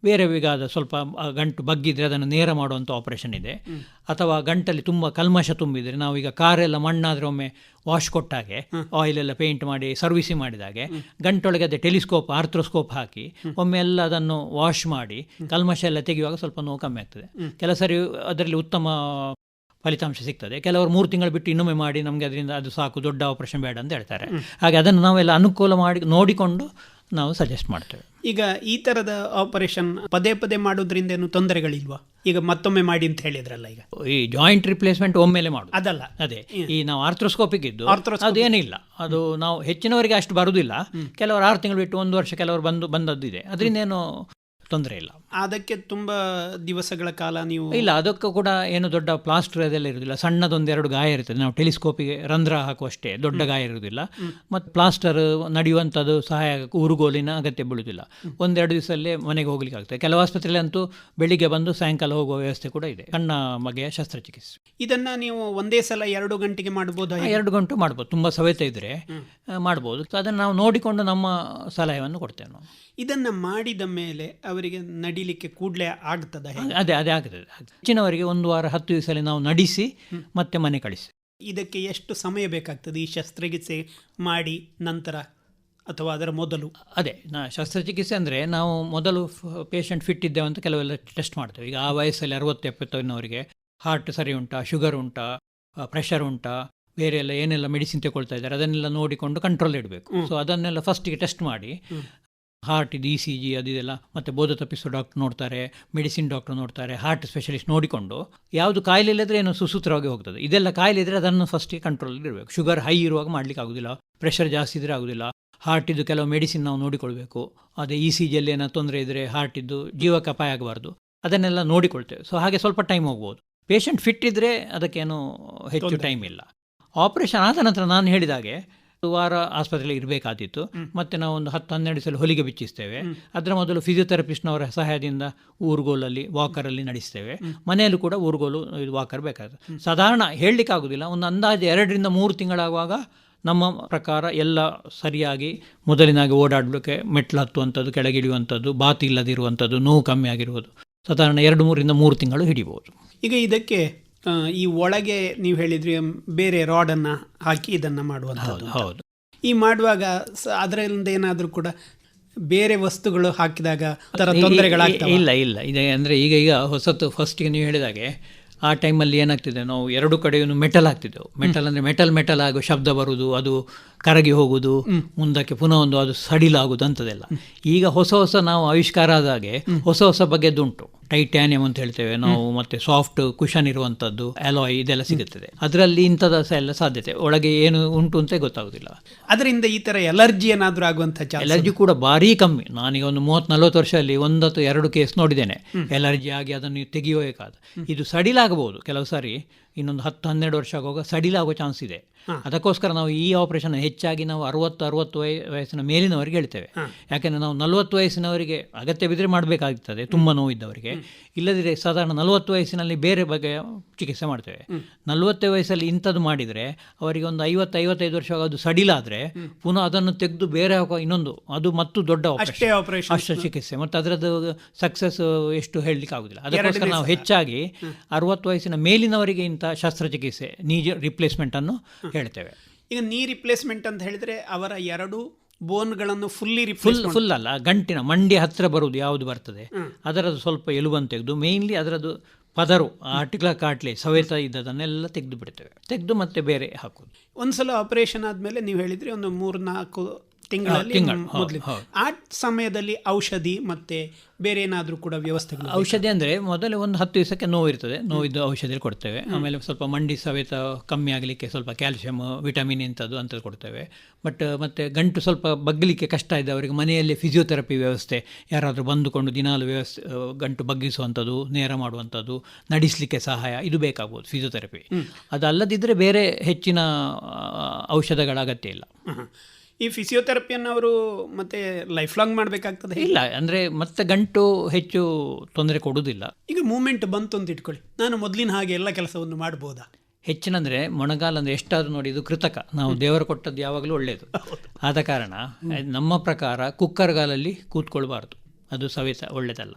ಬೇರೆ ವಿಗಾದ ಸ್ವಲ್ಪ ಗಂಟು ಬಗ್ಗಿದ್ರೆ ಅದನ್ನು ನೇರ ಮಾಡುವಂಥ ಆಪರೇಷನ್ ಇದೆ. ಅಥವಾ ಗಂಟಲ್ಲಿ ತುಂಬ ಕಲ್ಮಶ ತುಂಬಿದರೆ ನಾವು ಈಗ ಕಾರೆಲ್ಲ ಮಣ್ಣಾದರೆ ಒಮ್ಮೆ ವಾಶ್ ಕೊಟ್ಟಾಗೆ ಆಯಿಲ್ ಎಲ್ಲ ಪೇಂಟ್ ಮಾಡಿ ಸರ್ವಿಸಿ ಮಾಡಿದಾಗೆ ಗಂಟೊಳಗೆ ಅದೇ ಟೆಲಿಸ್ಕೋಪ್ ಆರ್ಥ್ರೋಸ್ಕೋಪ್ ಹಾಕಿ ಒಮ್ಮೆ ಎಲ್ಲ ಅದನ್ನು ವಾಶ್ ಮಾಡಿ ಕಲ್ಮಶ ಎಲ್ಲ ತೆಗೆಯುವಾಗ ಸ್ವಲ್ಪ ನೋವು ಕಮ್ಮಿ ಆಗ್ತದೆ. ಕೆಲಸರಿ ಅದರಲ್ಲಿ ಉತ್ತಮ ಫಲಿತಾಂಶ ಸಿಗ್ತದೆ. ಕೆಲವರು ಮೂರು ತಿಂಗಳು ಬಿಟ್ಟು ಇನ್ನೊಮ್ಮೆ ಮಾಡಿ ನಮಗೆ ಅದರಿಂದ ಅದು ಸಾಕು ದೊಡ್ಡ ಆಪರೇಷನ್ ಬೇಡ ಅಂತ ಹೇಳ್ತಾರೆ. ಹಾಗೆ ಅದನ್ನು ನಾವೆಲ್ಲ ಅನುಕೂಲ ಮಾಡಿ ನೋಡಿಕೊಂಡು ನಾವು ಸಜೆಸ್ಟ್ ಮಾಡ್ತೇವೆ. ಈಗ ಈ ತರದ ಆಪರೇಷನ್ ಪದೇ ಪದೇ ಮಾಡೋದ್ರಿಂದ ಏನು ತೊಂದರೆಗಳಿಲ್ವಾ? ಈಗ ಮತ್ತೊಮ್ಮೆ ಮಾಡಿ ಅಂತ ಹೇಳಿದ್ರಲ್ಲ ಈಗ. ಈ ಜಾಯಿಂಟ್ ರಿಪ್ಲೇಸ್ಮೆಂಟ್ ಒಮ್ಮೆಲೆ ಮಾಡು ಅದಲ್ಲ. ಅದೇ. ಈ ನಾವು ಆರ್ಥ್ರೋಸ್ಕೋಪಿಕ್ ಇದ್ದು. ಅದೇನಿಲ್ಲ. ಅದು ನಾವು ಹೆಚ್ಚಿನವರಿಗೆ ಅಷ್ಟು ಬರುವುದಿಲ್ಲ. ಕೆಲವರು ಆರು ತಿಂಗಳು ಬಿಟ್ಟು ಒಂದು ವರ್ಷ ಕೆಲವರು ಬಂದು ಬಂದದ್ದು ಇದೆ. ಅದರಿಂದ ಏನು ತೊಂದರೆ ಇಲ್ಲ. ಅದಕ್ಕೆ ತುಂಬಾ ದಿವಸಗಳ ಕಾಲ ನೀವು ಇಲ್ಲ ಅದಕ್ಕೂ ಕೂಡ ಏನು ದೊಡ್ಡ ಪ್ಲಾಸ್ಟರ್ ಅದೆಲ್ಲ ಇರುವುದಿಲ್ಲ ಸಣ್ಣದೊಂದೆರಡು ಗಾಯ ಇರ್ತದೆ. ನಾವು ಟೆಲಿಸ್ಕೋಪಿಗೆ ರಂಧ್ರ ಹಾಕುವಷ್ಟೇ ದೊಡ್ಡ ಗಾಯ ಇರುವುದಿಲ್ಲ ಮತ್ತು ಪ್ಲಾಸ್ಟರ್ ನಡೆಯುವಂಥದ್ದು ಸಹಾಯ ಊರುಗೋಲಿನ ಅಗತ್ಯ ಬೀಳುವುದಿಲ್ಲ ಒಂದೆರಡು ದಿವಸದಲ್ಲೇ ಮನೆಗೆ ಹೋಗ್ಲಿಕ್ಕೆ ಆಗ್ತದೆ. ಕೆಲವು ಆಸ್ಪತ್ರೆಯಲ್ಲಿ ಅಂತೂ ಬೆಳಿಗ್ಗೆ ಬಂದು ಸಾಯಂಕಾಲ ಹೋಗುವ ವ್ಯವಸ್ಥೆ ಕೂಡ ಇದೆ. ಸಣ್ಣ ಮಗೆಯ ಶಸ್ತ್ರಚಿಕಿತ್ಸೆ. ಇದನ್ನ ನೀವು ಒಂದೇ ಸಲ ಎರಡು ಗಂಟೆಗೆ ಮಾಡ್ಬೋದು? ಎರಡು ಗಂಟು ಮಾಡ್ಬೋದು. ತುಂಬ ಸವೆತ ಇದ್ದರೆ ಮಾಡ್ಬೋದು. ಅದನ್ನು ನಾವು ನೋಡಿಕೊಂಡು ನಮ್ಮ ಸಲಹೆಯನ್ನು ಕೊಡ್ತೇವೆ ನಾವು. ಇದನ್ನ ಮಾಡಿದ ಮೇಲೆ ಅವರಿಗೆ ನಡಿಲಿಕ್ಕೆ ಕೂಡಲೇ ಆಗ್ತದೆ ಅದೇ ಅದೇ ಆಗ್ತದೆ. ಹೆಚ್ಚಿನವರಿಗೆ ಒಂದು ವಾರ ಹತ್ತು ದಿವಸದಲ್ಲಿ ನಾವು ನಡೆಸಿ ಮತ್ತೆ ಮನೆ ಕಳಿಸಿ. ಇದಕ್ಕೆ ಎಷ್ಟು ಸಮಯ ಬೇಕಾಗ್ತದೆ ಈ ಶಸ್ತ್ರಚಿಕಿತ್ಸೆ ಮಾಡಿ ನಂತರ ಅಥವಾ ಅದರ ಮೊದಲು? ಅದೇ ನಾ ಶಸ್ತ್ರಚಿಕಿತ್ಸೆ ಅಂದರೆ ನಾವು ಮೊದಲು ಪೇಷಂಟ್ ಫಿಟ್ ಇದ್ದೇವೆ ಅಂತ ಕೆಲವೆಲ್ಲ ಟೆಸ್ಟ್ ಮಾಡ್ತೇವೆ. ಈಗ ಆ ವಯಸ್ಸಲ್ಲಿ ಅರವತ್ತು ಎಪ್ಪತ್ತೈನವರಿಗೆ ಹಾರ್ಟ್ ಸರಿ ಉಂಟಾ ಶುಗರ್ ಉಂಟಾ ಪ್ರೆಷರ್ ಉಂಟಾ ಬೇರೆ ಎಲ್ಲ ಏನೆಲ್ಲ ಮೆಡಿಸಿನ್ ತಗೊಳ್ತಾ ಇದ್ದಾರೆ ಅದನ್ನೆಲ್ಲ ನೋಡಿಕೊಂಡು ಕಂಟ್ರೋಲ್ ಇಡಬೇಕು. ಸೊ ಅದನ್ನೆಲ್ಲ ಫಸ್ಟಿಗೆ ಟೆಸ್ಟ್ ಮಾಡಿ ಹಾರ್ಟ್ ಡಿ ಸಿ ಜಿ ಅದಿದೆಲ್ಲ ಮತ್ತು ಬೋಧ ತಪ್ಪಿಸೋ ಡಾಕ್ಟರ್ ನೋಡ್ತಾರೆ ಮೆಡಿಸಿನ್ ಡಾಕ್ಟರ್ ನೋಡ್ತಾರೆ ಹಾರ್ಟ್ ಸ್ಪೆಷಲಿಸ್ಟ್ ನೋಡಿಕೊಂಡು ಯಾವುದು ಕಾಯಿಲೆ ಇಲ್ಲದ್ರೆ ಏನು ಸುಸೂತ್ರವಾಗಿ ಹೋಗ್ತದೆ. ಇದೆಲ್ಲ ಕಾಯಿಲೆ ಇದ್ದರೆ ಅದನ್ನು ಫಸ್ಟಿಗೆ ಕಂಟ್ರೋಲ್ ಇರಬೇಕು. ಶುಗರ್ ಹೈ ಇರುವಾಗ ಮಾಡಲಿಕ್ಕೆ ಆಗೋದಿಲ್ಲ. ಪ್ರೆಷರ್ ಜಾಸ್ತಿ ಇದ್ದರೆ ಆಗೋದಿಲ್ಲ. ಹಾರ್ಟಿದ್ದು ಕೆಲವು ಮೆಡಿಸಿನ್ ನಾವು ನೋಡಿಕೊಳ್ಬೇಕು. ಅದೇ ಇ ಸಿ ಜಿಯಲ್ಲಿ ಏನೋ ತೊಂದರೆ ಇದ್ದರೆ ಹಾರ್ಟಿದ್ದು ಜೀವಕ್ಕೆ ಅಪಾಯ ಆಗಬಾರ್ದು. ಅದನ್ನೆಲ್ಲ ನೋಡಿಕೊಳ್ತೇವೆ. ಸೊ ಹಾಗೆ ಸ್ವಲ್ಪ ಟೈಮ್ ಹೋಗ್ಬೋದು. ಪೇಷಂಟ್ ಫಿಟ್ ಇದ್ದರೆ ಅದಕ್ಕೇನು ಹೆಚ್ಚು ಟೈಮ್ ಇಲ್ಲ. ಆಪರೇಷನ್ ಆದ ನಂತರ ನಾನು ಹೇಳಿದಾಗೆ ವಾರ ಆಸ್ಪತ್ರೆಯಲ್ಲಿ ಇರಬೇಕಾದಿತ್ತು. ಮತ್ತೆ ನಾವು ಒಂದು ಹತ್ತು ಹನ್ನೆರಡು ಸಲ ಹೊಲಿಗೆ ಬಿಚ್ಚಿಸ್ತೇವೆ. ಅದರ ಮೊದಲು ಫಿಸಿಯೋಥೆರಪಿಸ್ಟ್ನವರ ಸಹಾಯದಿಂದ ಊರುಗೋಲಲ್ಲಿ ವಾಕರಲ್ಲಿ ನಡೆಸ್ತೇವೆ. ಮನೆಯಲ್ಲೂ ಕೂಡ ಊರುಗೋಲು ಇದು ವಾಕರ್ ಬೇಕಾಗ್ತದೆ ಸಾಧಾರಣ ಹೇಳಲಿಕ್ಕೆ ಆಗೋದಿಲ್ಲ. ಒಂದು ಅಂದಾಜು ಎರಡರಿಂದ ಮೂರು ತಿಂಗಳಾಗುವಾಗ ನಮ್ಮ ಪ್ರಕಾರ ಎಲ್ಲ ಸರಿಯಾಗಿ ಮೊದಲಿನಾಗಿ ಓಡಾಡಲಿಕ್ಕೆ ಮೆಟ್ಲು ಹತ್ತುವಂಥದ್ದು ಕೆಳಗಿಳಿಯುವಂಥದ್ದು ಬಾತಿ ಇಲ್ಲದಿರುವಂಥದ್ದು ನೋವು ಕಮ್ಮಿ ಆಗಿರುವುದು. ಸಾಧಾರಣ ಎರಡು ಮೂರಿಂದ ಮೂರು ತಿಂಗಳು ಹಿಡಿಬೋದು. ಈಗ ಇದಕ್ಕೆ ಈ ಒಳಗೆ ನೀವು ಹೇಳಿದ್ರಿ ಬೇರೆ ರಾಡನ್ನು ಹಾಕಿ ಇದನ್ನ ಮಾಡುವಂಥದ್ದು. ಹೌದು ಈ ಮಾಡುವಾಗ ಅದರಿಂದ ಏನಾದರೂ ಕೂಡ ಬೇರೆ ವಸ್ತುಗಳು ಹಾಕಿದಾಗ ಇಲ್ಲ ಇಲ್ಲ. ಇದೆ ಅಂದರೆ ಈಗ ಈಗ ಹೊಸತು ಫಸ್ಟಿಗೆ ನೀವು ಹೇಳಿದಾಗೆ ಆ ಟೈಮಲ್ಲಿ ಏನಾಗ್ತಿದೆ ನಾವು ಎರಡು ಕಡೆಯೂ ಮೆಟಲ್ ಹಾಕ್ತಿದ್ದೆವು. ಮೆಟಲ್ ಅಂದರೆ ಮೆಟಲ್ ಮೆಟಲ್ ಆಗೋ ಶಬ್ದ ಬರುವುದು ಅದು ಕರಗಿ ಹೋಗುವುದು ಮುಂದಕ್ಕೆ ಪುನಃ ಒಂದು ಅದು ಸಡಿಲಾಗುವುದು ಅಂಥದ್ದೆಲ್ಲ ಈಗ ಹೊಸ ಹೊಸ ನಾವು ಆವಿಷ್ಕಾರ ಆದಾಗೆ ಹೊಸ ಹೊಸ ಬಗೆದ್ದುಂಟು. ಟೈಟ್ಯಾನಿಯಂ ಅಂತ ಹೇಳ್ತೇವೆ. ನಾವು ಮತ್ತೆ ಸಾಫ್ಟ್ ಕುಷನ್ ಇರುವಂತದ್ದು ಅಲಾಯ್ ಇದೆಲ್ಲ ಸಿಗುತ್ತದೆ. ಅದರಲ್ಲಿ ಇಂಥದ ಎಲ್ಲ ಸಾಧ್ಯತೆ. ಒಳಗೆ ಏನು ಉಂಟು ಅಂತ ಗೊತ್ತಾಗುದಿಲ್ಲ. ಅದರಿಂದ ಈ ತರ ಎಲರ್ಜಿ ಏನಾದರೂ ಆಗುವಂತ ಎಲರ್ಜಿ ಕೂಡ ಭಾರಿ ಕಮ್ಮಿ. ನಾನೀಗ ಒಂದು ಮೂವತ್ ನಲವತ್ತು ವರ್ಷದಲ್ಲಿ ಒಂದತ್ತು ಅಥವಾ ಎರಡು ಕೇಸ್ ನೋಡಿದ್ದೇನೆ. ಎಲರ್ಜಿ ಆಗಿ ಅದನ್ನು ತೆಗೆಯಬೇಕಾದ. ಇದು ಸಡಿಲಾಗಬಹುದು ಕೆಲವು ಸಾರಿ. ಇನ್ನೊಂದು ಹತ್ತು ಹನ್ನೆರಡು ವರ್ಷ ಆಗುವಾಗ ಸಡಿಲ ಆಗೋ ಚಾನ್ಸ್ ಇದೆ. ಅದಕ್ಕೋಸ್ಕರ ನಾವು ಈ ಆಪರೇಷನ್ ಹೆಚ್ಚಾಗಿ ನಾವು ಅರವತ್ತು ಅರವತ್ತು ವಯ ವಯಸ್ಸಿನ ಮೇಲಿನವರಿಗೆ ಹೇಳ್ತೇವೆ. ಯಾಕೆಂದರೆ ನಾವು ನಲವತ್ತು ವಯಸ್ಸಿನವರಿಗೆ ಅಗತ್ಯ ಬಿದ್ದರೆ ಮಾಡಬೇಕಾಗ್ತದೆ ತುಂಬ ನೋವಿದ್ದವರಿಗೆ. ಇಲ್ಲದಿದ್ದರೆ ಸಾಧಾರಣ ನಲವತ್ತು ವಯಸ್ಸಿನಲ್ಲಿ ಬೇರೆ ಬಗೆಯ ಚಿಕಿತ್ಸೆ ಮಾಡ್ತೇವೆ. ನಲವತ್ತೇ ವಯಸ್ಸಲ್ಲಿ ಇಂಥದ್ದು ಮಾಡಿದರೆ ಅವರಿಗೆ ಒಂದು ಐವತ್ತು ಐವತ್ತೈದು ವರ್ಷ ಅದು ಸಡಿಲಾದರೆ ಪುನಃ ಅದನ್ನು ತೆಗೆದು ಬೇರೆ ಹಾಕುವ ಇನ್ನೊಂದು ಅದು ಮತ್ತು ದೊಡ್ಡ ಆಪರೇಷನ್ ಅಷ್ಟು ಚಿಕಿತ್ಸೆ. ಮತ್ತು ಅದರದ್ದು ಸಕ್ಸಸ್ ಎಷ್ಟು ಹೇಳಲಿಕ್ಕೆ ಆಗುದಿಲ್ಲ ಅದಕ್ಕೋಸ್ಕರ ನಾವು ಹೆಚ್ಚಾಗಿ ಅರವತ್ತು ವಯಸ್ಸಿನ ಮೇಲಿನವರಿಗೆ ಇಂಥ ಶಸ್ತ್ರಚಿಕಿತ್ಸೆ ನೀ ರಿಪ್ಲೇಸ್ಮೆಂಟ್ ಅನ್ನು ಹೇಳ್ತೇವೆ. ಈಗ ನೀ ರಿಪ್ಲೇಸ್ಮೆಂಟ್ ಅಂತ ಹೇಳಿದ್ರೆ ಅವರ ಎರಡು ಬೋನ್ಗಳನ್ನು ಫುಲ್ಲಿ ಫುಲ್ ಫುಲ್ ಅಲ್ಲ ಗಂಟಿನ ಮಂಡಿ ಹತ್ತಿರ ಬರುವುದು ಯಾವುದು ಬರ್ತದೆ. ಅದರದ್ದು ಸ್ವಲ್ಪ ಎಲುಬನ್ನು ತೆಗೆದು ಮೇಯ್ನ್ಲಿ ಅದರದ್ದು ಪದರು ಆರ್ಟಿಕ್ಯುಲರ್ ಕಾಟ್ಲಿ ಸವೆತ ಇದ್ದದನ್ನೆಲ್ಲ ತೆಗೆದು ಬಿಡ್ತೇವೆ ತೆಗೆದು ಮತ್ತೆ ಬೇರೆ ಹಾಕೋದು ಒಂದ್ಸಲ ಆಪರೇಷನ್ ಆದಮೇಲೆ ನೀವು ಹೇಳಿದ್ರಿ ಒಂದು ಮೂರು ನಾಲ್ಕು ತಿಂಗಳಲ್ಲಿ ಮೊದಲು. ಆ ಸಮಯದಲ್ಲಿ ಔಷಧಿ ಮತ್ತೆ ಬೇರೆ ಏನಾದರೂ ಕೂಡ ವ್ಯವಸ್ಥೆಗಳು ಔಷಧಿ ಅಂದರೆ ಮೊದಲೇ ಒಂದು ಹತ್ತು ದಿವಸಕ್ಕೆ ನೋವು ಇರ್ತದೆ. ನೋವಿದ್ದು ಔಷಧಿ ಕೊಡ್ತೇವೆ. ಆಮೇಲೆ ಸ್ವಲ್ಪ ಮಂಡಿ ಸವೆತ ಕಮ್ಮಿ ಆಗಲಿಕ್ಕೆ ಸ್ವಲ್ಪ ಕ್ಯಾಲ್ಸಿಯಂ ವಿಟಮಿನ್ ಇಂಥದ್ದು ಅಂಥದ್ದು ಕೊಡ್ತೇವೆ. ಬಟ್ ಮತ್ತೆ ಗಂಟು ಸ್ವಲ್ಪ ಬಗ್ಗಲಿಕ್ಕೆ ಕಷ್ಟ ಇದೆ. ಅವರಿಗೆ ಮನೆಯಲ್ಲಿ ಫಿಸಿಯೋಥೆರಪಿ ವ್ಯವಸ್ಥೆ ಯಾರಾದರೂ ಬಂದುಕೊಂಡು ದಿನಾಲು ವ್ಯವಸ್ಥೆ ಗಂಟು ಬಗ್ಗಿಸುವಂಥದ್ದು ನೇರ ಮಾಡುವಂಥದ್ದು ನಡೆಸಲಿಕ್ಕೆ ಸಹಾಯ ಇದು ಬೇಕಾಗ್ಬೋದು ಫಿಸಿಯೋಥೆರಪಿ. ಅದಲ್ಲದಿದ್ದರೆ ಬೇರೆ ಹೆಚ್ಚಿನ ಔಷಧಗಳ ಅಗತ್ಯ ಇಲ್ಲ. ಈ ಫಿಸಿಯೋಥೆರಪಿಯನ್ನು ಅವರು ಮತ್ತೆ ಲೈಫ್ ಲಾಂಗ್ ಮಾಡಬೇಕಾಗ್ತದೆ? ಇಲ್ಲ ಅಂದರೆ ಮತ್ತೆ ಗಂಟು ಹೆಚ್ಚು ತೊಂದರೆ ಕೊಡುವುದಿಲ್ಲ ಈಗ ಮೂಮೆಂಟ್ ಬಂತು ಅಂತ ಇಟ್ಕೊಳ್ಳಿ. ನಾನು ಮೊದಲಿನ ಹಾಗೆ ಎಲ್ಲ ಕೆಲಸವನ್ನು ಮಾಡ್ಬೋದಾ? ಹೆಚ್ಚಿನಂದರೆ ಮೊಣಗಾಲ ಅಂದರೆ ಎಷ್ಟಾದರೂ ನೋಡಿ ಇದು ಕೃತಕ. ನಾವು ದೇವರು ಕೊಟ್ಟದ್ದು ಯಾವಾಗಲೂ ಒಳ್ಳೆಯದು ಆದ ಕಾರಣ ನಮ್ಮ ಪ್ರಕಾರ ಕುಕ್ಕರ್ಗಾಲಲ್ಲಿ ಕೂತ್ಕೊಳ್ಬಾರ್ದು. ಅದು ಸವಿತ ಒಳ್ಳೆಯದಲ್ಲ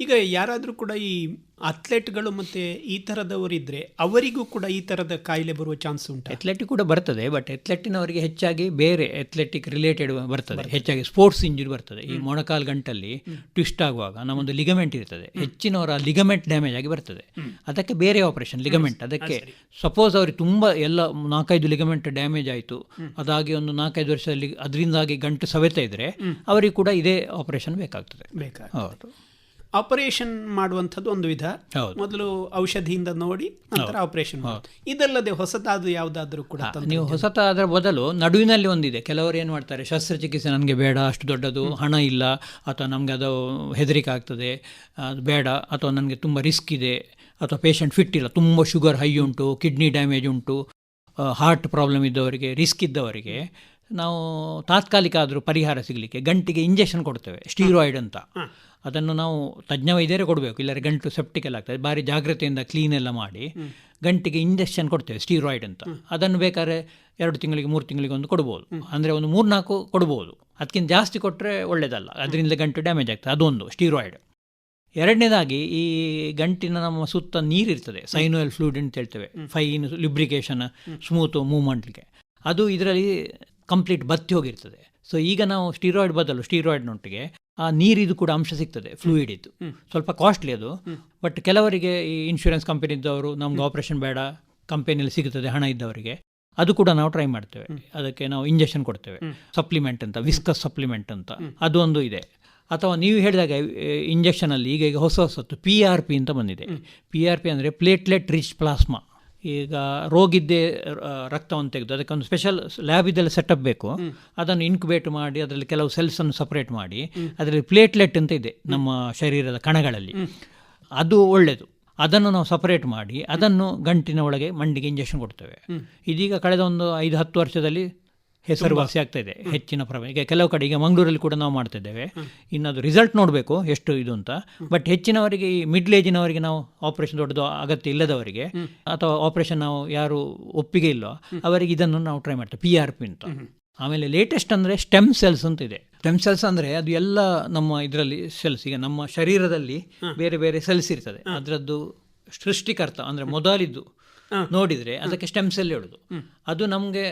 ಈಗ ಯಾರಾದರೂ ಕೂಡ ಈ ಅಥ್ಲೆಟ್ಗಳು ಮತ್ತೆ ಈ ಥರದವರಿದ್ದರೆ ಅವರಿಗೂ ಕೂಡ ಈ ಥರದ ಕಾಯಿಲೆ ಬರುವ ಚಾನ್ಸ್ ಉಂಟು? ಅಥ್ಲೆಟಿಕ್ ಕೂಡ ಬರ್ತದೆ ಬಟ್ ಅಥ್ಲೆಟಿನವರಿಗೆ ಹೆಚ್ಚಾಗಿ ಬೇರೆ ಅಥ್ಲೆಟಿಕ್ ರಿಲೇಟೆಡ್ ಬರ್ತದೆ. ಹೆಚ್ಚಾಗಿ ಸ್ಪೋರ್ಟ್ಸ್ ಇಂಜುರಿ ಬರ್ತದೆ. ಈ ಮೊಣಕಾಲು ಗಂಟಲ್ಲಿ ಟ್ವಿಸ್ಟ್ ಆಗುವಾಗ ನಮ್ಮೊಂದು ಲಿಗಮೆಂಟ್ ಇರ್ತದೆ. ಹೆಚ್ಚಿನವರ ಲಿಗಮೆಂಟ್ ಡ್ಯಾಮೇಜ್ ಆಗಿ ಬರ್ತದೆ. ಅದಕ್ಕೆ ಬೇರೆ ಆಪರೇಷನ್ ಲಿಗಮೆಂಟ್ ಅದಕ್ಕೆ ಸಪೋಸ್ ಅವ್ರಿಗೆ ತುಂಬ ಎಲ್ಲ ನಾಲ್ಕೈದು ಲಿಗಮೆಂಟ್ ಡ್ಯಾಮೇಜ್ ಆಯಿತು. ಅದಾಗಿ ಒಂದು ನಾಲ್ಕೈದು ವರ್ಷದಲ್ಲಿ ಅದರಿಂದಾಗಿ ಗಂಟು ಸವೆತ ಇದ್ರೆ ಅವರಿಗೆ ಕೂಡ ಇದೇ ಆಪರೇಷನ್ ಬೇಕಾಗ್ತದೆ. ಬೇಕಾಗ್ತದೆ. ಹೌದು. ಆಪರೇಷನ್ ಮಾಡುವಂಥದ್ದು ಒಂದು ವಿಧ. ಮೊದಲು ಔಷಧಿಯಿಂದ ನೋಡಿ ನಂತರ ಆಪರೇಷನ್ ಇದಲ್ಲದೆ ಹೊಸತಾದ ಯಾವುದಾದ್ರೂ ಕೂಡ ನೀವು ಹೊಸತಾದ್ರ ಬದಲು ನಡುವಿನಲ್ಲಿ ಒಂದಿದೆ. ಕೆಲವರು ಏನು ಮಾಡ್ತಾರೆ ಶಸ್ತ್ರಚಿಕಿತ್ಸೆ ನನಗೆ ಬೇಡ ಅಷ್ಟು ದೊಡ್ಡದು ಹಣ ಇಲ್ಲ ಅಥವಾ ನಮಗೆ ಅದು ಹೆದರಿಕೆ ಆಗ್ತದೆ ಅದು ಬೇಡ ಅಥವಾ ನನಗೆ ತುಂಬ ರಿಸ್ಕ್ ಇದೆ ಅಥವಾ ಪೇಷಂಟ್ ಫಿಟ್ ಇಲ್ಲ ತುಂಬ ಶುಗರ್ ಹೈ ಉಂಟು ಕಿಡ್ನಿ ಡ್ಯಾಮೇಜ್ ಉಂಟು ಹಾರ್ಟ್ ಪ್ರಾಬ್ಲಮ್ ಇದ್ದವರಿಗೆ ರಿಸ್ಕ್ ಇದ್ದವರಿಗೆ ನಾವು ತಾತ್ಕಾಲಿಕ ಆದರೂ ಪರಿಹಾರ ಸಿಗಲಿಕ್ಕೆ ಗಂಟಿಗೆ ಇಂಜೆಕ್ಷನ್ ಕೊಡ್ತೇವೆ ಸ್ಟೀರಾಯ್ಡ್ ಅಂತ. ಅದನ್ನು ನಾವು ತಜ್ಞ ವೈದ್ಯರೇ ಕೊಡಬೇಕು. ಇಲ್ಲರೆ ಗಂಟು ಸೆಪ್ಟಿಕಲ್ ಆಗ್ತದೆ. ಭಾರಿ ಜಾಗ್ರತೆಯಿಂದ ಕ್ಲೀನ್ ಎಲ್ಲ ಮಾಡಿ ಗಂಟಿಗೆ ಇಂಜೆಕ್ಷನ್ ಕೊಡ್ತೇವೆ ಸ್ಟೀರಾಯ್ಡ್ ಅಂತ. ಅದನ್ನು ಬೇಕಾದ್ರೆ ಎರಡು ತಿಂಗಳಿಗೆ ಮೂರು ತಿಂಗಳಿಗೆ ಒಂದು ಕೊಡ್ಬೋದು. ಅಂದರೆ ಒಂದು ಮೂರ್ನಾಲ್ಕು ಕೊಡ್ಬೋದು. ಅದಕ್ಕಿಂತ ಜಾಸ್ತಿ ಕೊಟ್ಟರೆ ಒಳ್ಳೆಯದಲ್ಲ ಅದರಿಂದ ಗಂಟು ಡ್ಯಾಮೇಜ್ ಆಗ್ತದೆ. ಅದೊಂದು ಸ್ಟೀರಾಯ್ಡ್ ಎರಡನೇದಾಗಿ ಈ ಗಂಟಿನ ನಮ್ಮ ಸುತ್ತ ನೀರಿರ್ತದೆ. ಸೈನೋಯಲ್ ಫ್ಲೂಯಿಡ್ ಅಂತ ಹೇಳ್ತೇವೆ. ಫೈನ್ ಲಿಬ್ರಿಕೇಷನ್ ಸ್ಮೂತ್ ಮೂವ್ಮೆಂಟ್ಗೆ ಅದು ಇದರಲ್ಲಿ ಕಂಪ್ಲೀಟ್ ಬತ್ತಿ ಹೋಗಿರ್ತದೆ. ಸೊ ಈಗ ನಾವು ಸ್ಟೀರಾಯ್ಡ್ ಬದಲು ಸ್ಟೀರಾಯ್ಡ್ನೊಟ್ಟಿಗೆ ಆ ನೀರಿದು ಕೂಡ ಅಂಶ ಸಿಗ್ತದೆ ಫ್ಲೂಯಿಡ್ ಇದ್ದು ಸ್ವಲ್ಪ ಕಾಸ್ಟ್ಲಿ ಅದು. ಬಟ್ ಕೆಲವರಿಗೆ ಈ ಇನ್ಶೂರೆನ್ಸ್ ಕಂಪನಿ ಇದ್ದವರು ನಮ್ಗೆ ಆಪರೇಷನ್ ಬೇಡ ಕಂಪನಿಯಲ್ಲಿ ಸಿಗುತ್ತದೆ ಹಣ ಇದ್ದವರಿಗೆ ಅದು ಕೂಡ ನಾವು ಟ್ರೈ ಮಾಡ್ತೇವೆ. ಅದಕ್ಕೆ ನಾವು ಇಂಜೆಕ್ಷನ್ ಕೊಡ್ತೇವೆ. ಸಪ್ಲಿಮೆಂಟ್ ಅಂತ ವಿಸ್ಕಸ್ ಸಪ್ಲಿಮೆಂಟ್ ಅಂತ. ಅದು ಒಂದು ಇದೆ. ಅಥವಾ ನೀವು ಹೇಳಿದಾಗ ಇಂಜೆಕ್ಷನಲ್ಲಿ ಈಗ ಈಗ ಹೊಸ ಹೊಸತ್ತು ಪಿ ಆರ್ ಪಿ ಅಂತ ಬಂದಿದೆ. ಪಿ ಆರ್ ಪಿ ಅಂದರೆ ಪ್ಲೇಟ್ಲೆಟ್ ರಿಚ್ ಪ್ಲಾಸ್ಮಾ ಈಗ ರೋಗಿದ್ದೇ ರಕ್ತವನ್ನು ತೆಗೆದು ಅದಕ್ಕೆ ಒಂದು ಸ್ಪೆಷಲ್ ಲ್ಯಾಬ್ ಇದೆಲ್ಲ ಸೆಟಪ್ ಬೇಕು. ಅದನ್ನು ಇನ್ಕ್ಯುಬೇಟ್ ಮಾಡಿ ಅದರಲ್ಲಿ ಕೆಲವು ಸೆಲ್ಸ್ ಅನ್ನು ಸಪರೇಟ್ ಮಾಡಿ ಅದರಲ್ಲಿ ಪ್ಲೇಟ್ಲೆಟ್ ಅಂತ ಇದೆ ನಮ್ಮ ಶರೀರದ ಕಣಗಳಲ್ಲಿ. ಅದು ಒಳ್ಳೆಯದು ಅದನ್ನು ನಾವು ಸಪರೇಟ್ ಮಾಡಿ ಅದನ್ನು ಗಂಟಿನ ಒಳಗೆ ಮಂಡಿಗೆ ಇಂಜೆಕ್ಷನ್ ಕೊಡ್ತೇವೆ. ಇದೀಗ ಕಳೆದ ಒಂದು ಐದು ಹತ್ತು ವರ್ಷದಲ್ಲಿ ಹೆಸರುವಾಸಿ ಆಗ್ತಾ ಇದೆ. ಹೆಚ್ಚಿನ ಪ್ರಮಾಣ ಈಗ ಕೆಲವು ಕಡೆ ಈಗ ಮಂಗಳೂರಲ್ಲಿ ಕೂಡ ನಾವು ಮಾಡ್ತಾ ಇದ್ದೇವೆ ಇನ್ನು ಅದು ರಿಸಲ್ಟ್ ನೋಡಬೇಕು ಎಷ್ಟು ಇದು ಅಂತ. ಬಟ್ ಹೆಚ್ಚಿನವರಿಗೆ ಈ ಮಿಡ್ಲ್ ಏಜಿನವರಿಗೆ ನಾವು ಆಪರೇಷನ್ ದೊಡ್ಡದು ಅಗತ್ಯ ಇಲ್ಲದವರಿಗೆ ಅಥವಾ ಆಪರೇಷನ್ ನಾವು ಯಾರು ಒಪ್ಪಿಗೆ ಇಲ್ಲೋ ಅವರಿಗೆ ಇದನ್ನು ನಾವು ಟ್ರೈ ಮಾಡ್ತೇವೆ. ಪಿ ಆರ್ ಪಿ ಅಂತ. ಆಮೇಲೆ ಲೇಟೆಸ್ಟ್ ಅಂದರೆ ಸ್ಟೆಮ್ ಸೆಲ್ಸ್ ಅಂತ ಇದೆ. ಸ್ಟೆಮ್ ಸೆಲ್ಸ್ ಅಂದರೆ ಅದು ಎಲ್ಲ ನಮ್ಮ ಇದರಲ್ಲಿ ಸೆಲ್ಸ್ ಈಗ ನಮ್ಮ ಶರೀರದಲ್ಲಿ ಬೇರೆ ಬೇರೆ ಸೆಲ್ಸ್ ಇರ್ತದೆ. ಅದರದ್ದು ಸೃಷ್ಟಿಕರ್ತ ಅಂದರೆ ಮೊದಲಿದ್ದು ನೋಡಿದರೆ ಅದಕ್ಕೆ ಸ್ಟೆಮ್ ಸೆಲ್ ಹೇಳೋದು. ಅದು ನಮಗೆ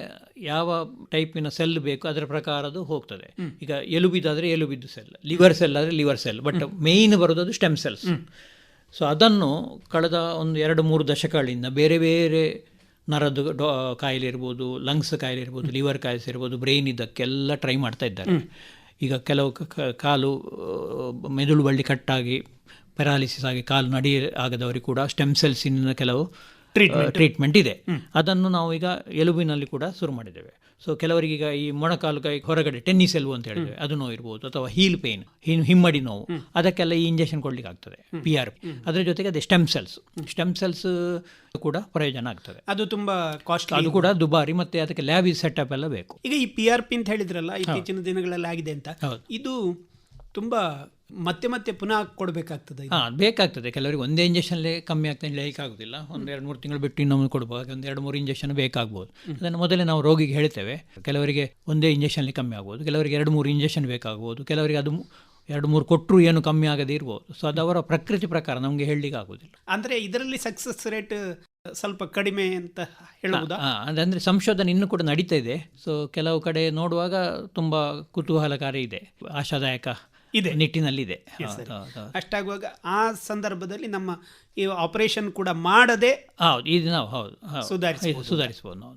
ಯಾವ ಟೈಪಿನ ಸೆಲ್ ಬೇಕು ಅದರ ಪ್ರಕಾರ ಅದು ಹೋಗ್ತದೆ. ಈಗ ಎಲುಬಿದ್ದಾದರೆ ಎಲುಬಿದ್ದು ಸೆಲ್ ಲಿವರ್ ಸೆಲ್ ಆದರೆ ಲಿವರ್ ಸೆಲ್ ಬಟ್ ಮೇಯ್ನ್ ಬರೋದು ಅದು ಸ್ಟೆಮ್ ಸೆಲ್ಸ್ ಸೊ ಅದನ್ನು ಕಳೆದ ಒಂದು ಎರಡು ಮೂರು ದಶಕಗಳಿಂದ ಬೇರೆ ಬೇರೆ ನರದ್ದು ಡಾ ಕಾಯಿಲೆ ಇರ್ಬೋದು ಲಂಗ್ಸ್ ಕಾಯಿಲೆ ಇರ್ಬೋದು ಲಿವರ್ ಕಾಯಿಲೆ ಇರ್ಬೋದು ಬ್ರೈನ್ ಇದಕ್ಕೆಲ್ಲ ಟ್ರೈ ಮಾಡ್ತಾ ಇದ್ದಾರೆ. ಈಗ ಕೆಲವು ಕಾಲು ಮೆದುಳು ಬಳ್ಳಿ ಕಟ್ಟಾಗಿ ಪೆರಾಲಿಸಿಸ್ ಆಗಿ ಕಾಲು ನಡಿ ಆಗದವರಿಗೆ ಕೂಡ ಸ್ಟೆಮ್ ಸೆಲ್ಸಿನ ಕೆಲವು ಟ್ರೀಟ್ಮೆಂಟ್ ಇದೆ. ಅದನ್ನು ನಾವು ಈಗ ಎಲುಬಿನಲ್ಲಿ ಕೂಡ ಶುರು ಮಾಡಿದ್ದೇವೆ. ಸೊ ಕೆಲವರಿಗೆ ಈಗ ಈ ಮೊಣಕಾಲು ಕೈ ಹೊರಗಡೆ ಟೆನ್ನಿಸ್ ಎಲ್ಬು ಅಂತ ಹೇಳಿದ್ರೆ ಅದು ನೋವು ಇರ್ಬೋದು ಅಥವಾ ಹೀಲ್ ಪೇನ್ ಹಿಮ್ಮಡಿ ನೋವು. ಅದಕ್ಕೆಲ್ಲ ಈ ಇಂಜೆಕ್ಷನ್ ಕೊಡ್ಲಿಕ್ಕೆ ಆಗ್ತದೆ ಪಿ ಆರ್ ಪಿ ಅದರ ಜೊತೆಗೆ ಅದೇ ಸ್ಟೆಮ್ ಸೆಲ್ಸ್ ಸ್ಟೆಮ್ ಸೆಲ್ಸ್ ಕೂಡ ಪ್ರಯೋಜನ ಆಗ್ತದೆ. ಅದು ತುಂಬಾ ಕಾಸ್ಟ್ ಅದು ಕೂಡ ದುಬಾರಿ ಮತ್ತೆ ಅದಕ್ಕೆ ಲ್ಯಾಬ್ ಸೆಟಪ್ ಎಲ್ಲ ಬೇಕು. ಈಗ ಈ ಪಿ ಆರ್ ಪಿ ಅಂತ ಹೇಳಿದ್ರಲ್ಲ ಇತ್ತೀಚಿನ ದಿನಗಳಲ್ಲಿ ಆಗಿದೆ ಅಂತ. ಇದು ತುಂಬಾ ಮತ್ತೆ ಮತ್ತೆ ಪುನಃ ಕೊಡಬೇಕಾಗ್ತದೆ ಹಾಂ ಬೇಕಾಗ್ತದೆ. ಕೆಲವರಿಗೆ ಒಂದೇ ಇಂಜೆಕ್ಷನ್ಲೇ ಕಮ್ಮಿ ಆಗ್ತದೆ ಹೇಳಲಿಕ್ಕೆ ಆಗೋದಿಲ್ಲ ಒಂದು ಎರಡು ಮೂರು ತಿಂಗಳು ಬಿಟ್ಟು ಇನ್ನೊಮ್ಮೆ ಕೊಡ್ಬೋದು. ಒಂದು ಎರಡು ಮೂರು ಇಂಜೆಕ್ಷನ್ ಬೇಕಾಗ್ಬೋದು ಅದನ್ನು ಮೊದಲೇ ನಾವು ರೋಗಿಗೆ ಹೇಳ್ತೇವೆ. ಕೆಲವರಿಗೆ ಒಂದೇ ಇಂಜೆಕ್ಷನ್ಲಿ ಕಮ್ಮಿ ಆಗ್ಬೋದು. ಕೆಲವರಿಗೆ ಎರಡು ಮೂರು ಇಂಜೆಕ್ಷನ್ ಬೇಕಾಗ್ಬೋದು. ಕೆಲವರಿಗೆ ಅದು ಎರಡು ಮೂರು ಕೊಟ್ಟರು ಏನು ಕಮ್ಮಿ ಆಗದೇ ಇರ್ಬೋದು. ಸೊ ಅದು ಅವರ ಪ್ರಕೃತಿ ಪ್ರಕಾರ ನಮಗೆ ಹೇಳಲಿಕ್ಕೆ ಆಗೋದಿಲ್ಲ. ಅಂದರೆ ಇದರಲ್ಲಿ ಸಕ್ಸಸ್ ರೇಟ್ ಸ್ವಲ್ಪ ಕಡಿಮೆ ಅಂತ ಹೇಳುವುದಾ? ಹಾಂ ಅದಂದರೆ ಸಂಶೋಧನೆ ಇನ್ನೂ ಕೂಡ ನಡೀತಾ ಇದೆ. ಸೊ ಕೆಲವು ಕಡೆ ನೋಡುವಾಗ ತುಂಬ ಕುತೂಹಲಕಾರಿ ಇದೆ. ಆಶಾದಾಯಕ ಇದೆ. ನಿಟ್ಟಿನಲ್ಲಿದೆ. ಹೌದು, ಹೌದು. ಅಷ್ಟಾಗುವಾಗ ಆ ಸಂದರ್ಭದಲ್ಲಿ ನಮ್ಮ ಈ ಆಪರೇಷನ್ ಕೂಡ ಮಾಡದೆ ಹೌದು ಇದು ನಾವು ಹೌದು ಹೌದು. ಸುಧಾರಿಸ್ಬೋದು. ನಾವು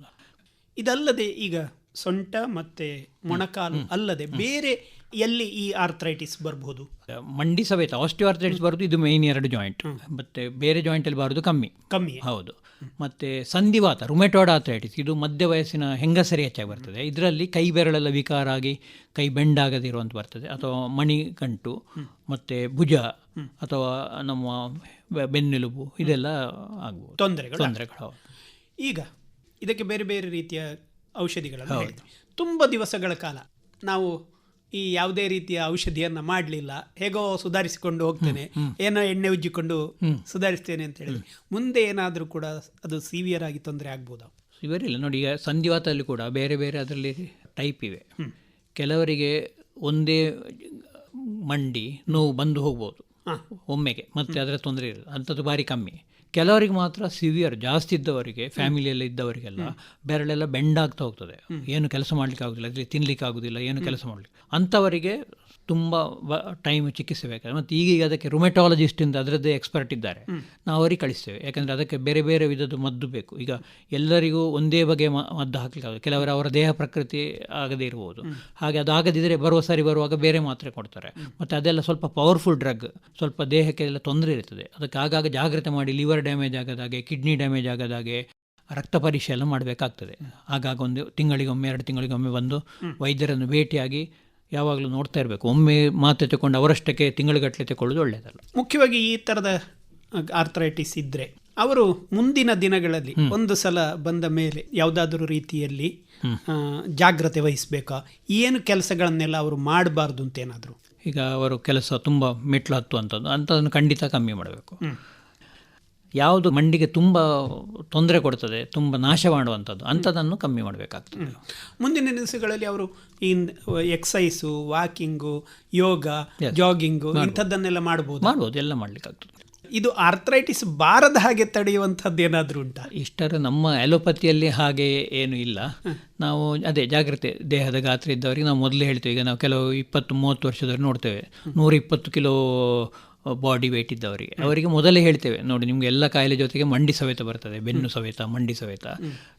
ಇದಲ್ಲದೆ ಈಗ ಸೊಂಟ ಮತ್ತೆ ಮೊಣಕಾಲು ಅಲ್ಲದೆ ಬೇರೆ ಎಲ್ಲಿ ಈ ಆರ್ಥ್ರೈಟಿಸ್ ಬರಬಹುದು ಮಂಡಿ ಸಮೇತ ಆಸ್ಟಿಯೋಆರ್ಥ್ರೈಟಿಸ್ ಬರೋದು ಇದು ಮೇನ್ ಎರಡು ಜಾಯಿಂಟ್ ಮತ್ತೆ ಬೇರೆ ಜಾಯಿಂಟಲ್ಲಿ ಬರೋದು ಕಮ್ಮಿ. ಕಮ್ಮಿ ಹೌದು. ಮತ್ತೆ ಸಂಧಿವಾತ ರುಮೆಟೋಡ್ ಆಥ್ರೈಟಿಸ್ ಇದು ಮಧ್ಯ ವಯಸ್ಸಿನ ಹೆಂಗಸರಿ ಹೆಚ್ಚಾಗಿ ಬರ್ತದೆ. ಇದರಲ್ಲಿ ಕೈ ಬೆರಳೆಲ್ಲ ವಿಕಾರ ಆಗಿ ಕೈ ಬೆಂಡ್ ಆಗದಿರುವಂಥ ಬರ್ತದೆ. ಅಥವಾ ಮಣಿಗಂಟು ಮತ್ತು ಭುಜ ಅಥವಾ ನಮ್ಮ ಬೆನ್ನೆಲುಬು ಇದೆಲ್ಲ ಆಗ್ಬೋದು. ತೊಂದರೆಗಳು ತೊಂದರೆಗಳು ಈಗ ಇದಕ್ಕೆ ಬೇರೆ ಬೇರೆ ರೀತಿಯ ಔಷಧಿಗಳನ್ನು ತುಂಬ ದಿವಸಗಳ ಕಾಲ ನಾವು ಈ ಯಾವುದೇ ರೀತಿಯ ಔಷಧಿಯನ್ನ ಮಾಡಲಿಲ್ಲ. ಹೇಗೋ ಸುಧಾರಿಸಿಕೊಂಡು ಹೋಗ್ತೇನೆ. ಏನೋ ಎಣ್ಣೆ ಉಜ್ಜಿಕೊಂಡು ಸುಧಾರಿಸ್ತೇನೆ ಅಂತ ಹೇಳಿ ಮುಂದೆ ಏನಾದರೂ ಕೂಡ ಅದು ಸಿವಿಯರ್ ಆಗಿ ತೊಂದರೆ ಆಗ್ಬೋದು? ಸಿವಿಯರ್ ಇಲ್ಲ. ನೋಡಿ ಈಗ ಸಂಧಿವಾತಲ್ಲಿ ಕೂಡ ಬೇರೆ ಬೇರೆ ಅದರಲ್ಲಿ ಟೈಪ್ ಇವೆ. ಕೆಲವರಿಗೆ ಒಂದೇ ಮಂಡಿ ನೋವು ಬಂದು ಹೋಗ್ಬೋದು. ಒಮ್ಮೆಗೆ. ಮತ್ತೆ ಅದರ ತೊಂದರೆ ಇರಲ್ಲ ಅಂಥದ್ದು ಭಾರಿ ಕಮ್ಮಿ. ಕೆಲವರಿಗೆ ಮಾತ್ರ ಸಿವಿಯರ್ ಜಾಸ್ತಿ ಇದ್ದವರಿಗೆ ಫ್ಯಾಮಿಲಿಯಲ್ಲಿ ಇದ್ದವರಿಗೆಲ್ಲ ಬೆರಳೆಲ್ಲ ಬೆಂಡಾಗ್ತಾ ಹೋಗ್ತದೆ. ಏನು ಕೆಲಸ ಮಾಡ್ಲಿಕ್ಕೆ ಆಗೋದಿಲ್ಲ ಅದರಲ್ಲಿ ತಿನ್ಲಿಕ್ಕೆ ಆಗೋದಿಲ್ಲ ಏನು ಕೆಲಸ ಮಾಡಲಿಕ್ಕೆ ಅಂಥವರಿಗೆ ತುಂಬ ಟೈಮ್ ಚಿಕಿತ್ಸೆ ಬೇಕಾದ್ರೆ. ಮತ್ತು ಈಗೀಗ ಅದಕ್ಕೆ ರುಮೆಟಾಲಜಿಸ್ಟಿಂದ ಅದರದ್ದೇ ಎಕ್ಸ್ಪರ್ಟ್ ಇದ್ದಾರೆ. ನಾವು ಅವರಿಗೆ ಕಳಿಸ್ತೇವೆ. ಯಾಕಂದರೆ ಅದಕ್ಕೆ ಬೇರೆ ಬೇರೆ ವಿಧದ ಮದ್ದು ಬೇಕು. ಈಗ ಎಲ್ಲರಿಗೂ ಒಂದೇ ಬಗೆಯ ಮದ್ದು ಹಾಕಲಿಕ್ಕೆ ಕೆಲವರು ಅವರ ದೇಹ ಪ್ರಕೃತಿ ಆಗದೇ ಇರ್ಬೋದು. ಹಾಗೆ ಅದು ಆಗದಿದ್ದರೆ ಬರುವ ಸಾರಿ ಬರುವಾಗ ಬೇರೆ ಮಾತ್ರೆ ಕೊಡ್ತಾರೆ. ಮತ್ತು ಅದೆಲ್ಲ ಸ್ವಲ್ಪ ಪವರ್ಫುಲ್ ಡ್ರಗ್ ಸ್ವಲ್ಪ ದೇಹಕ್ಕೆ ಎಲ್ಲ ತೊಂದರೆ ಇರ್ತದೆ. ಅದಕ್ಕೆ ಆಗಾಗ ಜಾಗ್ರತೆ ಮಾಡಿ ಲಿವರ್ ಡ್ಯಾಮೇಜ್ ಆಗದಾಗೆ ಕಿಡ್ನಿ ಡ್ಯಾಮೇಜ್ ಆಗದಾಗೆ ರಕ್ತ ಪರೀಕ್ಷೆ ಎಲ್ಲ ಮಾಡಬೇಕಾಗ್ತದೆ. ಆಗಾಗ ಒಂದು ತಿಂಗಳಿಗೊಮ್ಮೆ ಎರಡು ತಿಂಗಳಿಗೊಮ್ಮೆ ಬಂದು ವೈದ್ಯರನ್ನು ಭೇಟಿಯಾಗಿ ಯಾವಾಗಲೂ ನೋಡ್ತಾ ಇರಬೇಕು. ಒಮ್ಮೆ ಮಾತ್ರೆ ತಗೊಂಡು ಅವರಷ್ಟಕ್ಕೆ ತಿಂಗಳುಗಟ್ಟಲೆ ತಗೊಳ್ಳೋದು ಒಳ್ಳೆಯದಲ್ಲ ಮುಖ್ಯವಾಗಿ ಈ ಥರದ ಆರ್ಥರೈಟಿಸ್ ಇದ್ದರೆ ಅವರು ಮುಂದಿನ ದಿನಗಳಲ್ಲಿ ಒಂದು ಸಲ ಬಂದ ಮೇಲೆ ಯಾವುದಾದ್ರೂ ರೀತಿಯಲ್ಲಿ ಜಾಗ್ರತೆ ವಹಿಸಬೇಕಾ? ಏನು ಕೆಲಸಗಳನ್ನೆಲ್ಲ ಅವರು ಮಾಡಬಾರ್ದು ಅಂತ ಏನಾದರೂ? ಈಗ ಅವರು ಕೆಲಸ ತುಂಬ ಮೆಟ್ಲು ಹತ್ತುವಂಥದ್ದು ಅಂಥದ್ದನ್ನು ಖಂಡಿತ ಕಮ್ಮಿ ಮಾಡಬೇಕು. ಯಾವುದು ಮಂಡಿಗೆ ತುಂಬ ತೊಂದರೆ ಕೊಡ್ತದೆ ತುಂಬ ನಾಶ ಮಾಡುವಂಥದ್ದು ಅಂಥದ್ದನ್ನು ಕಮ್ಮಿ ಮಾಡಬೇಕಾಗ್ತದೆ. ಮುಂದಿನ ದಿವಸಗಳಲ್ಲಿ ಅವರು ಈ ಎಕ್ಸೈಸು ವಾಕಿಂಗು ಯೋಗ ಜಾಗಿಂಗು ಇಂಥದ್ದನ್ನೆಲ್ಲ ಮಾಡ್ಬೋದು? ಮಾಡ್ಬೋದು ಎಲ್ಲ ಮಾಡಲಿಕ್ಕಾಗ್ತದೆ. ಇದು ಆರ್ಥ್ರೈಟಿಸ್ ಬಾರದ ಹಾಗೆ ತಡೆಯುವಂಥದ್ದು ಏನಾದರೂ ಉಂಟಾ? ಇಷ್ಟರ ನಮ್ಮ ಅಲೋಪತಿಯಲ್ಲಿ ಹಾಗೆ ಏನು ಇಲ್ಲ. ನಾವು ಅದೇ ಜಾಗ್ರತೆ ದೇಹದ ಗಾತ್ರ ಇದ್ದವರಿಗೆ ನಾವು ಮೊದಲೇ ಹೇಳ್ತೇವೆ ಈಗ ನಾವು ಕೆಲವು ಇಪ್ಪತ್ತು ಮೂವತ್ತು ವರ್ಷದವ್ರು ನೋಡ್ತೇವೆ. ನೂರ ಇಪ್ಪತ್ತು ಕಿಲೋ ಬಾಡಿ ವೇಟ್ ಇದ್ದವರಿಗೆ. ಅವರಿಗೆ ಮೊದಲೇ ಹೇಳ್ತೇವೆ ನೋಡಿ ನಿಮಗೆ ಎಲ್ಲ ಕಾಯಿಲೆ ಜೊತೆಗೆ ಮಂಡಿ ಸವೆತ ಬರ್ತದೆ ಬೆನ್ನು ಸವೆತ ಮಂಡಿ ಸವೆತ.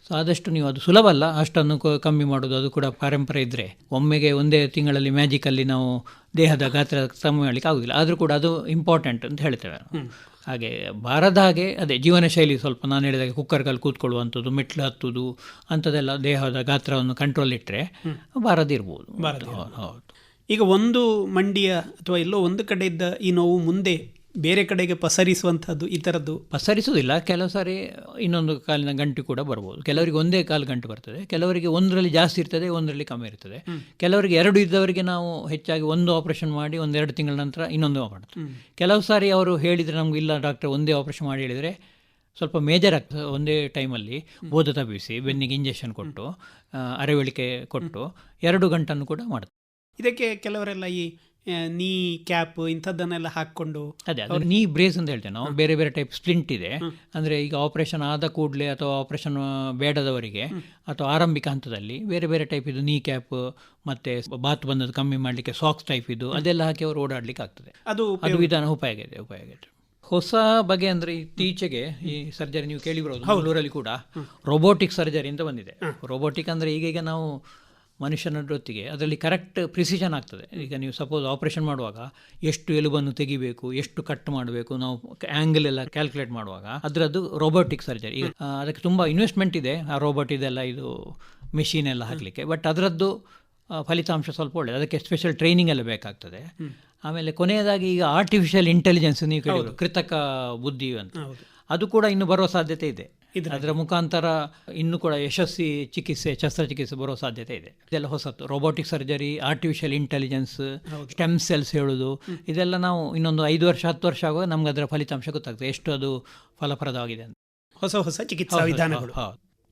ಸೊ ಆದಷ್ಟು ನೀವು ಅದು ಸುಲಭ ಅಲ್ಲ ಅಷ್ಟನ್ನು ಕಮ್ಮಿ ಮಾಡೋದು ಅದು ಕೂಡ ಪರಂಪರೆ ಇದ್ದರೆ ಒಮ್ಮೆಗೆ ಒಂದೇ ತಿಂಗಳಲ್ಲಿ ಮ್ಯಾಜಿಕಲ್ಲಿ ನಾವು ದೇಹದ ಗಾತ್ರ ಕಮ್ಮಿ ಮಾಡಲಿಕ್ಕೆ ಆಗೋದಿಲ್ಲ. ಆದರೂ ಕೂಡ ಅದು ಇಂಪಾರ್ಟೆಂಟ್ ಅಂತ ಹೇಳ್ತೇವೆ ಹಾಗೆ ಬಾರದ ಹಾಗೆ ಅದೇ ಜೀವನ ಶೈಲಿ ಸ್ವಲ್ಪ ನಾನು ಹೇಳಿದಾಗೆ ಕುಕ್ಕರ್ಗಲ್ಲಿ ಕೂತ್ಕೊಳ್ಳುವಂಥದ್ದು ಮೆಟ್ಲು ಹತ್ತುದು ಅಂಥದ್ದೆಲ್ಲ ದೇಹದ ಗಾತ್ರವನ್ನು ಕಂಟ್ರೋಲ್ ಇಟ್ಟರೆ ಬಾರದಿರ್ಬೋದು. ಹೌದು ಹೌದು. ಈಗ ಒಂದು ಮಂಡಿಯ ಅಥವಾ ಎಲ್ಲೋ ಒಂದು ಕಡೆ ಇದ್ದ ಈ ನೋವು ಮುಂದೆ ಬೇರೆ ಕಡೆಗೆ ಪಸರಿಸುವಂಥದ್ದು ಈ ಥರದ್ದು? ಪಸರಿಸುವುದಿಲ್ಲ. ಕೆಲವು ಸಾರಿ ಇನ್ನೊಂದು ಕಾಲಿನ ಗಂಟು ಕೂಡ ಬರ್ಬೋದು. ಕೆಲವರಿಗೆ ಒಂದೇ ಕಾಲು ಗಂಟು ಬರ್ತದೆ. ಕೆಲವರಿಗೆ ಒಂದರಲ್ಲಿ ಜಾಸ್ತಿ ಇರ್ತದೆ ಒಂದರಲ್ಲಿ ಕಮ್ಮಿ ಇರ್ತದೆ. ಕೆಲವರಿಗೆ ಎರಡು ಇದ್ದವರಿಗೆ ನಾವು ಹೆಚ್ಚಾಗಿ ಒಂದು ಆಪರೇಷನ್ ಮಾಡಿ ಒಂದೆರಡು ತಿಂಗಳ ನಂತರ ಇನ್ನೊಂದು ಮಾಡ್ತೀವಿ. ಕೆಲವು ಸಾರಿ ಅವರು ಹೇಳಿದರೆ ನಮ್ಗೆ ಇಲ್ಲ ಡಾಕ್ಟರ್ ಒಂದೇ ಆಪರೇಷನ್ ಮಾಡಿ ಹೇಳಿದರೆ ಸ್ವಲ್ಪ ಮೇಜರ್ ಆಗ್ತದೆ ಒಂದೇ ಟೈಮಲ್ಲಿ ಬೋಧ ತಪ್ಪಿಸಿ ಬೆನ್ನಿಗೆ ಇಂಜೆಕ್ಷನ್ ಕೊಟ್ಟು ಅರವಳಿಕೆ ಅರೆವಳಿಕೆ ಕೊಟ್ಟು ಎರಡು ಗಂಟನ್ನು ಕೂಡ ಮಾಡ್ತಾರೆ. ಇದಕ್ಕೆ ಕೆಲವರೆಲ್ಲ ಈ ನೀ ಕ್ಯಾಪ್ ಇಂಥದ್ದನ್ನೆಲ್ಲ ಹಾಕ್ಕೊಂಡು ಅದೇ ಅದು. ನೀ ಬ್ರೇಸ್ ಅಂತ ಹೇಳ್ತೇವೆ ನಾವು. ಬೇರೆ ಬೇರೆ ಟೈಪ್ ಸ್ಪ್ಲಿಂಟ್ ಇದೆ. ಅಂದರೆ ಈಗ ಆಪರೇಷನ್ ಆದ ಕೂಡಲೇ ಅಥವಾ ಆಪರೇಷನ್ ಬೇಡದವರಿಗೆ ಅಥವಾ ಆರಂಭಿಕ ಹಂತದಲ್ಲಿ ಬೇರೆ ಬೇರೆ ಟೈಪ್ ಇದು ನೀ ಕ್ಯಾಪ್ ಮತ್ತೆ ಬಾತ್ ಬಂದದ್ದು ಕಮ್ಮಿ ಮಾಡಲಿಕ್ಕೆ ಸಾಕ್ಸ್ ಟೈಪ್ ಇದು ಅದೆಲ್ಲ ಹಾಕಿ ಅವರು ಓಡಾಡಲಿಕ್ಕೆ ಆಗ್ತದೆ. ಅದು ಅದು ವಿಧಾನ ಉಪಯೋಗ ಇದೆ ಉಪಯೋಗ ಇದೆ. ಹೊಸ ಬಗೆ ಅಂದರೆ ಇತ್ತೀಚೆಗೆ ಈ ಸರ್ಜರಿ ನೀವು ಕೇಳಿಬರೋದು ಮಂಗಳೂರಲ್ಲಿ ಕೂಡ ರೋಬೋಟಿಕ್ ಸರ್ಜರಿ ಅಂತ ಬಂದಿದೆ. ರೋಬೋಟಿಕ್ ಅಂದರೆ ಈಗೀಗ ನಾವು ಮನುಷ್ಯನೊಟ್ಟಿಗೆ ಅದರಲ್ಲಿ ಕರೆಕ್ಟ್ ಪ್ರಿಸಿಷನ್ ಆಗ್ತದೆ. ಈಗ ನೀವು ಸಪೋಸ್ ಆಪರೇಷನ್ ಮಾಡುವಾಗ ಎಷ್ಟು ಎಲುಬನ್ನು ತೆಗಿಬೇಕು ಎಷ್ಟು ಕಟ್ ಮಾಡಬೇಕು ನಾವು ಆ್ಯಂಗಲ್ ಎಲ್ಲ ಕ್ಯಾಲ್ಕುಲೇಟ್ ಮಾಡುವಾಗ ಅದರದ್ದು ರೋಬೋಟಿಕ್ ಸರ್ಜರಿ ಈಗ ಅದಕ್ಕೆ ತುಂಬ ಇನ್ವೆಸ್ಟ್ಮೆಂಟ್ ಇದೆ ಆ ರೋಬೋಟ್ ಇದೆಲ್ಲ ಇದು ಮೆಷಿನ್ ಎಲ್ಲ ಹಾಕಲಿಕ್ಕೆ. ಬಟ್ ಅದರದ್ದು ಫಲಿತಾಂಶ ಸ್ವಲ್ಪ ಒಳ್ಳೆಯದು ಅದಕ್ಕೆ ಸ್ಪೆಷಲ್ ಟ್ರೈನಿಂಗ್ ಎಲ್ಲ ಬೇಕಾಗ್ತದೆ. ಆಮೇಲೆ ಕೊನೆಯದಾಗಿ ಈಗ ಆರ್ಟಿಫಿಷಿಯಲ್ ಇಂಟೆಲಿಜೆನ್ಸ್ ನೀವು ಕೃತಕ ಬುದ್ಧಿ ಅಂತ. ಅದು ಕೂಡ ಇನ್ನು ಬರುವ ಸಾಧ್ಯತೆ ಇದೆ. ಅದರ ಮುಖಾಂತರ ಇನ್ನೂ ಕೂಡ ಯಶಸ್ವಿ ಚಿಕಿತ್ಸೆ ಶಸ್ತ್ರಚಿಕಿತ್ಸೆ ಬರೋ ಸಾಧ್ಯತೆ ಇದೆ. ಇದೆಲ್ಲ ಹೊಸತು robotic surgery artificial intelligence stem cells ಹೇಳುದು. ಇದೆಲ್ಲ ನಾವು ಇನ್ನೊಂದು ಐದು ವರ್ಷ ಹತ್ತು ವರ್ಷ ಆಗುವಾಗ ನಮ್ಗೆ ಅದರ ಫಲಿತಾಂಶ ಗೊತ್ತಾಗ್ತದೆ. ಎಷ್ಟು ಅದು ಫಲಪ್ರದವಾಗಿದೆ ಅಂತ. ಹೊಸ ಹೊಸ ಚಿಕಿತ್ಸಾ ವಿಧಾನಗಳು.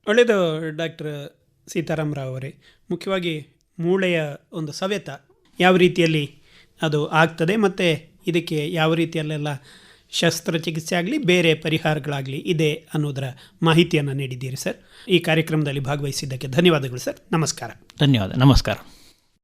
ಒಳ್ಳೆಯದು ಡಾಕ್ಟರ್ ಸೀತಾರಾಮರಾವ್ ಅವರೇ. ಮುಖ್ಯವಾಗಿ ಮೂಳೆಯ ಒಂದು ಸವೆತ ಯಾವ ರೀತಿಯಲ್ಲಿ ಅದು ಆಗ್ತದೆ ಮತ್ತು ಇದಕ್ಕೆ ಯಾವ ರೀತಿಯಲ್ಲೆಲ್ಲ ಶಸ್ತ್ರಚಿಕಿತ್ಸೆ ಆಗಲಿ, ಬೇರೆ ಪರಿಹಾರಗಳಾಗಲಿ ಇದೆ ಅನ್ನೋದರ ಮಾಹಿತಿಯನ್ನು ನೀಡಿದ್ದೀರಿ ಸರ್. ಈ ಕಾರ್ಯಕ್ರಮದಲ್ಲಿ ಭಾಗವಹಿಸಿದ್ದಕ್ಕೆ ಧನ್ಯವಾದಗಳು ಸರ್. ನಮಸ್ಕಾರ. ಧನ್ಯವಾದ. ನಮಸ್ಕಾರ.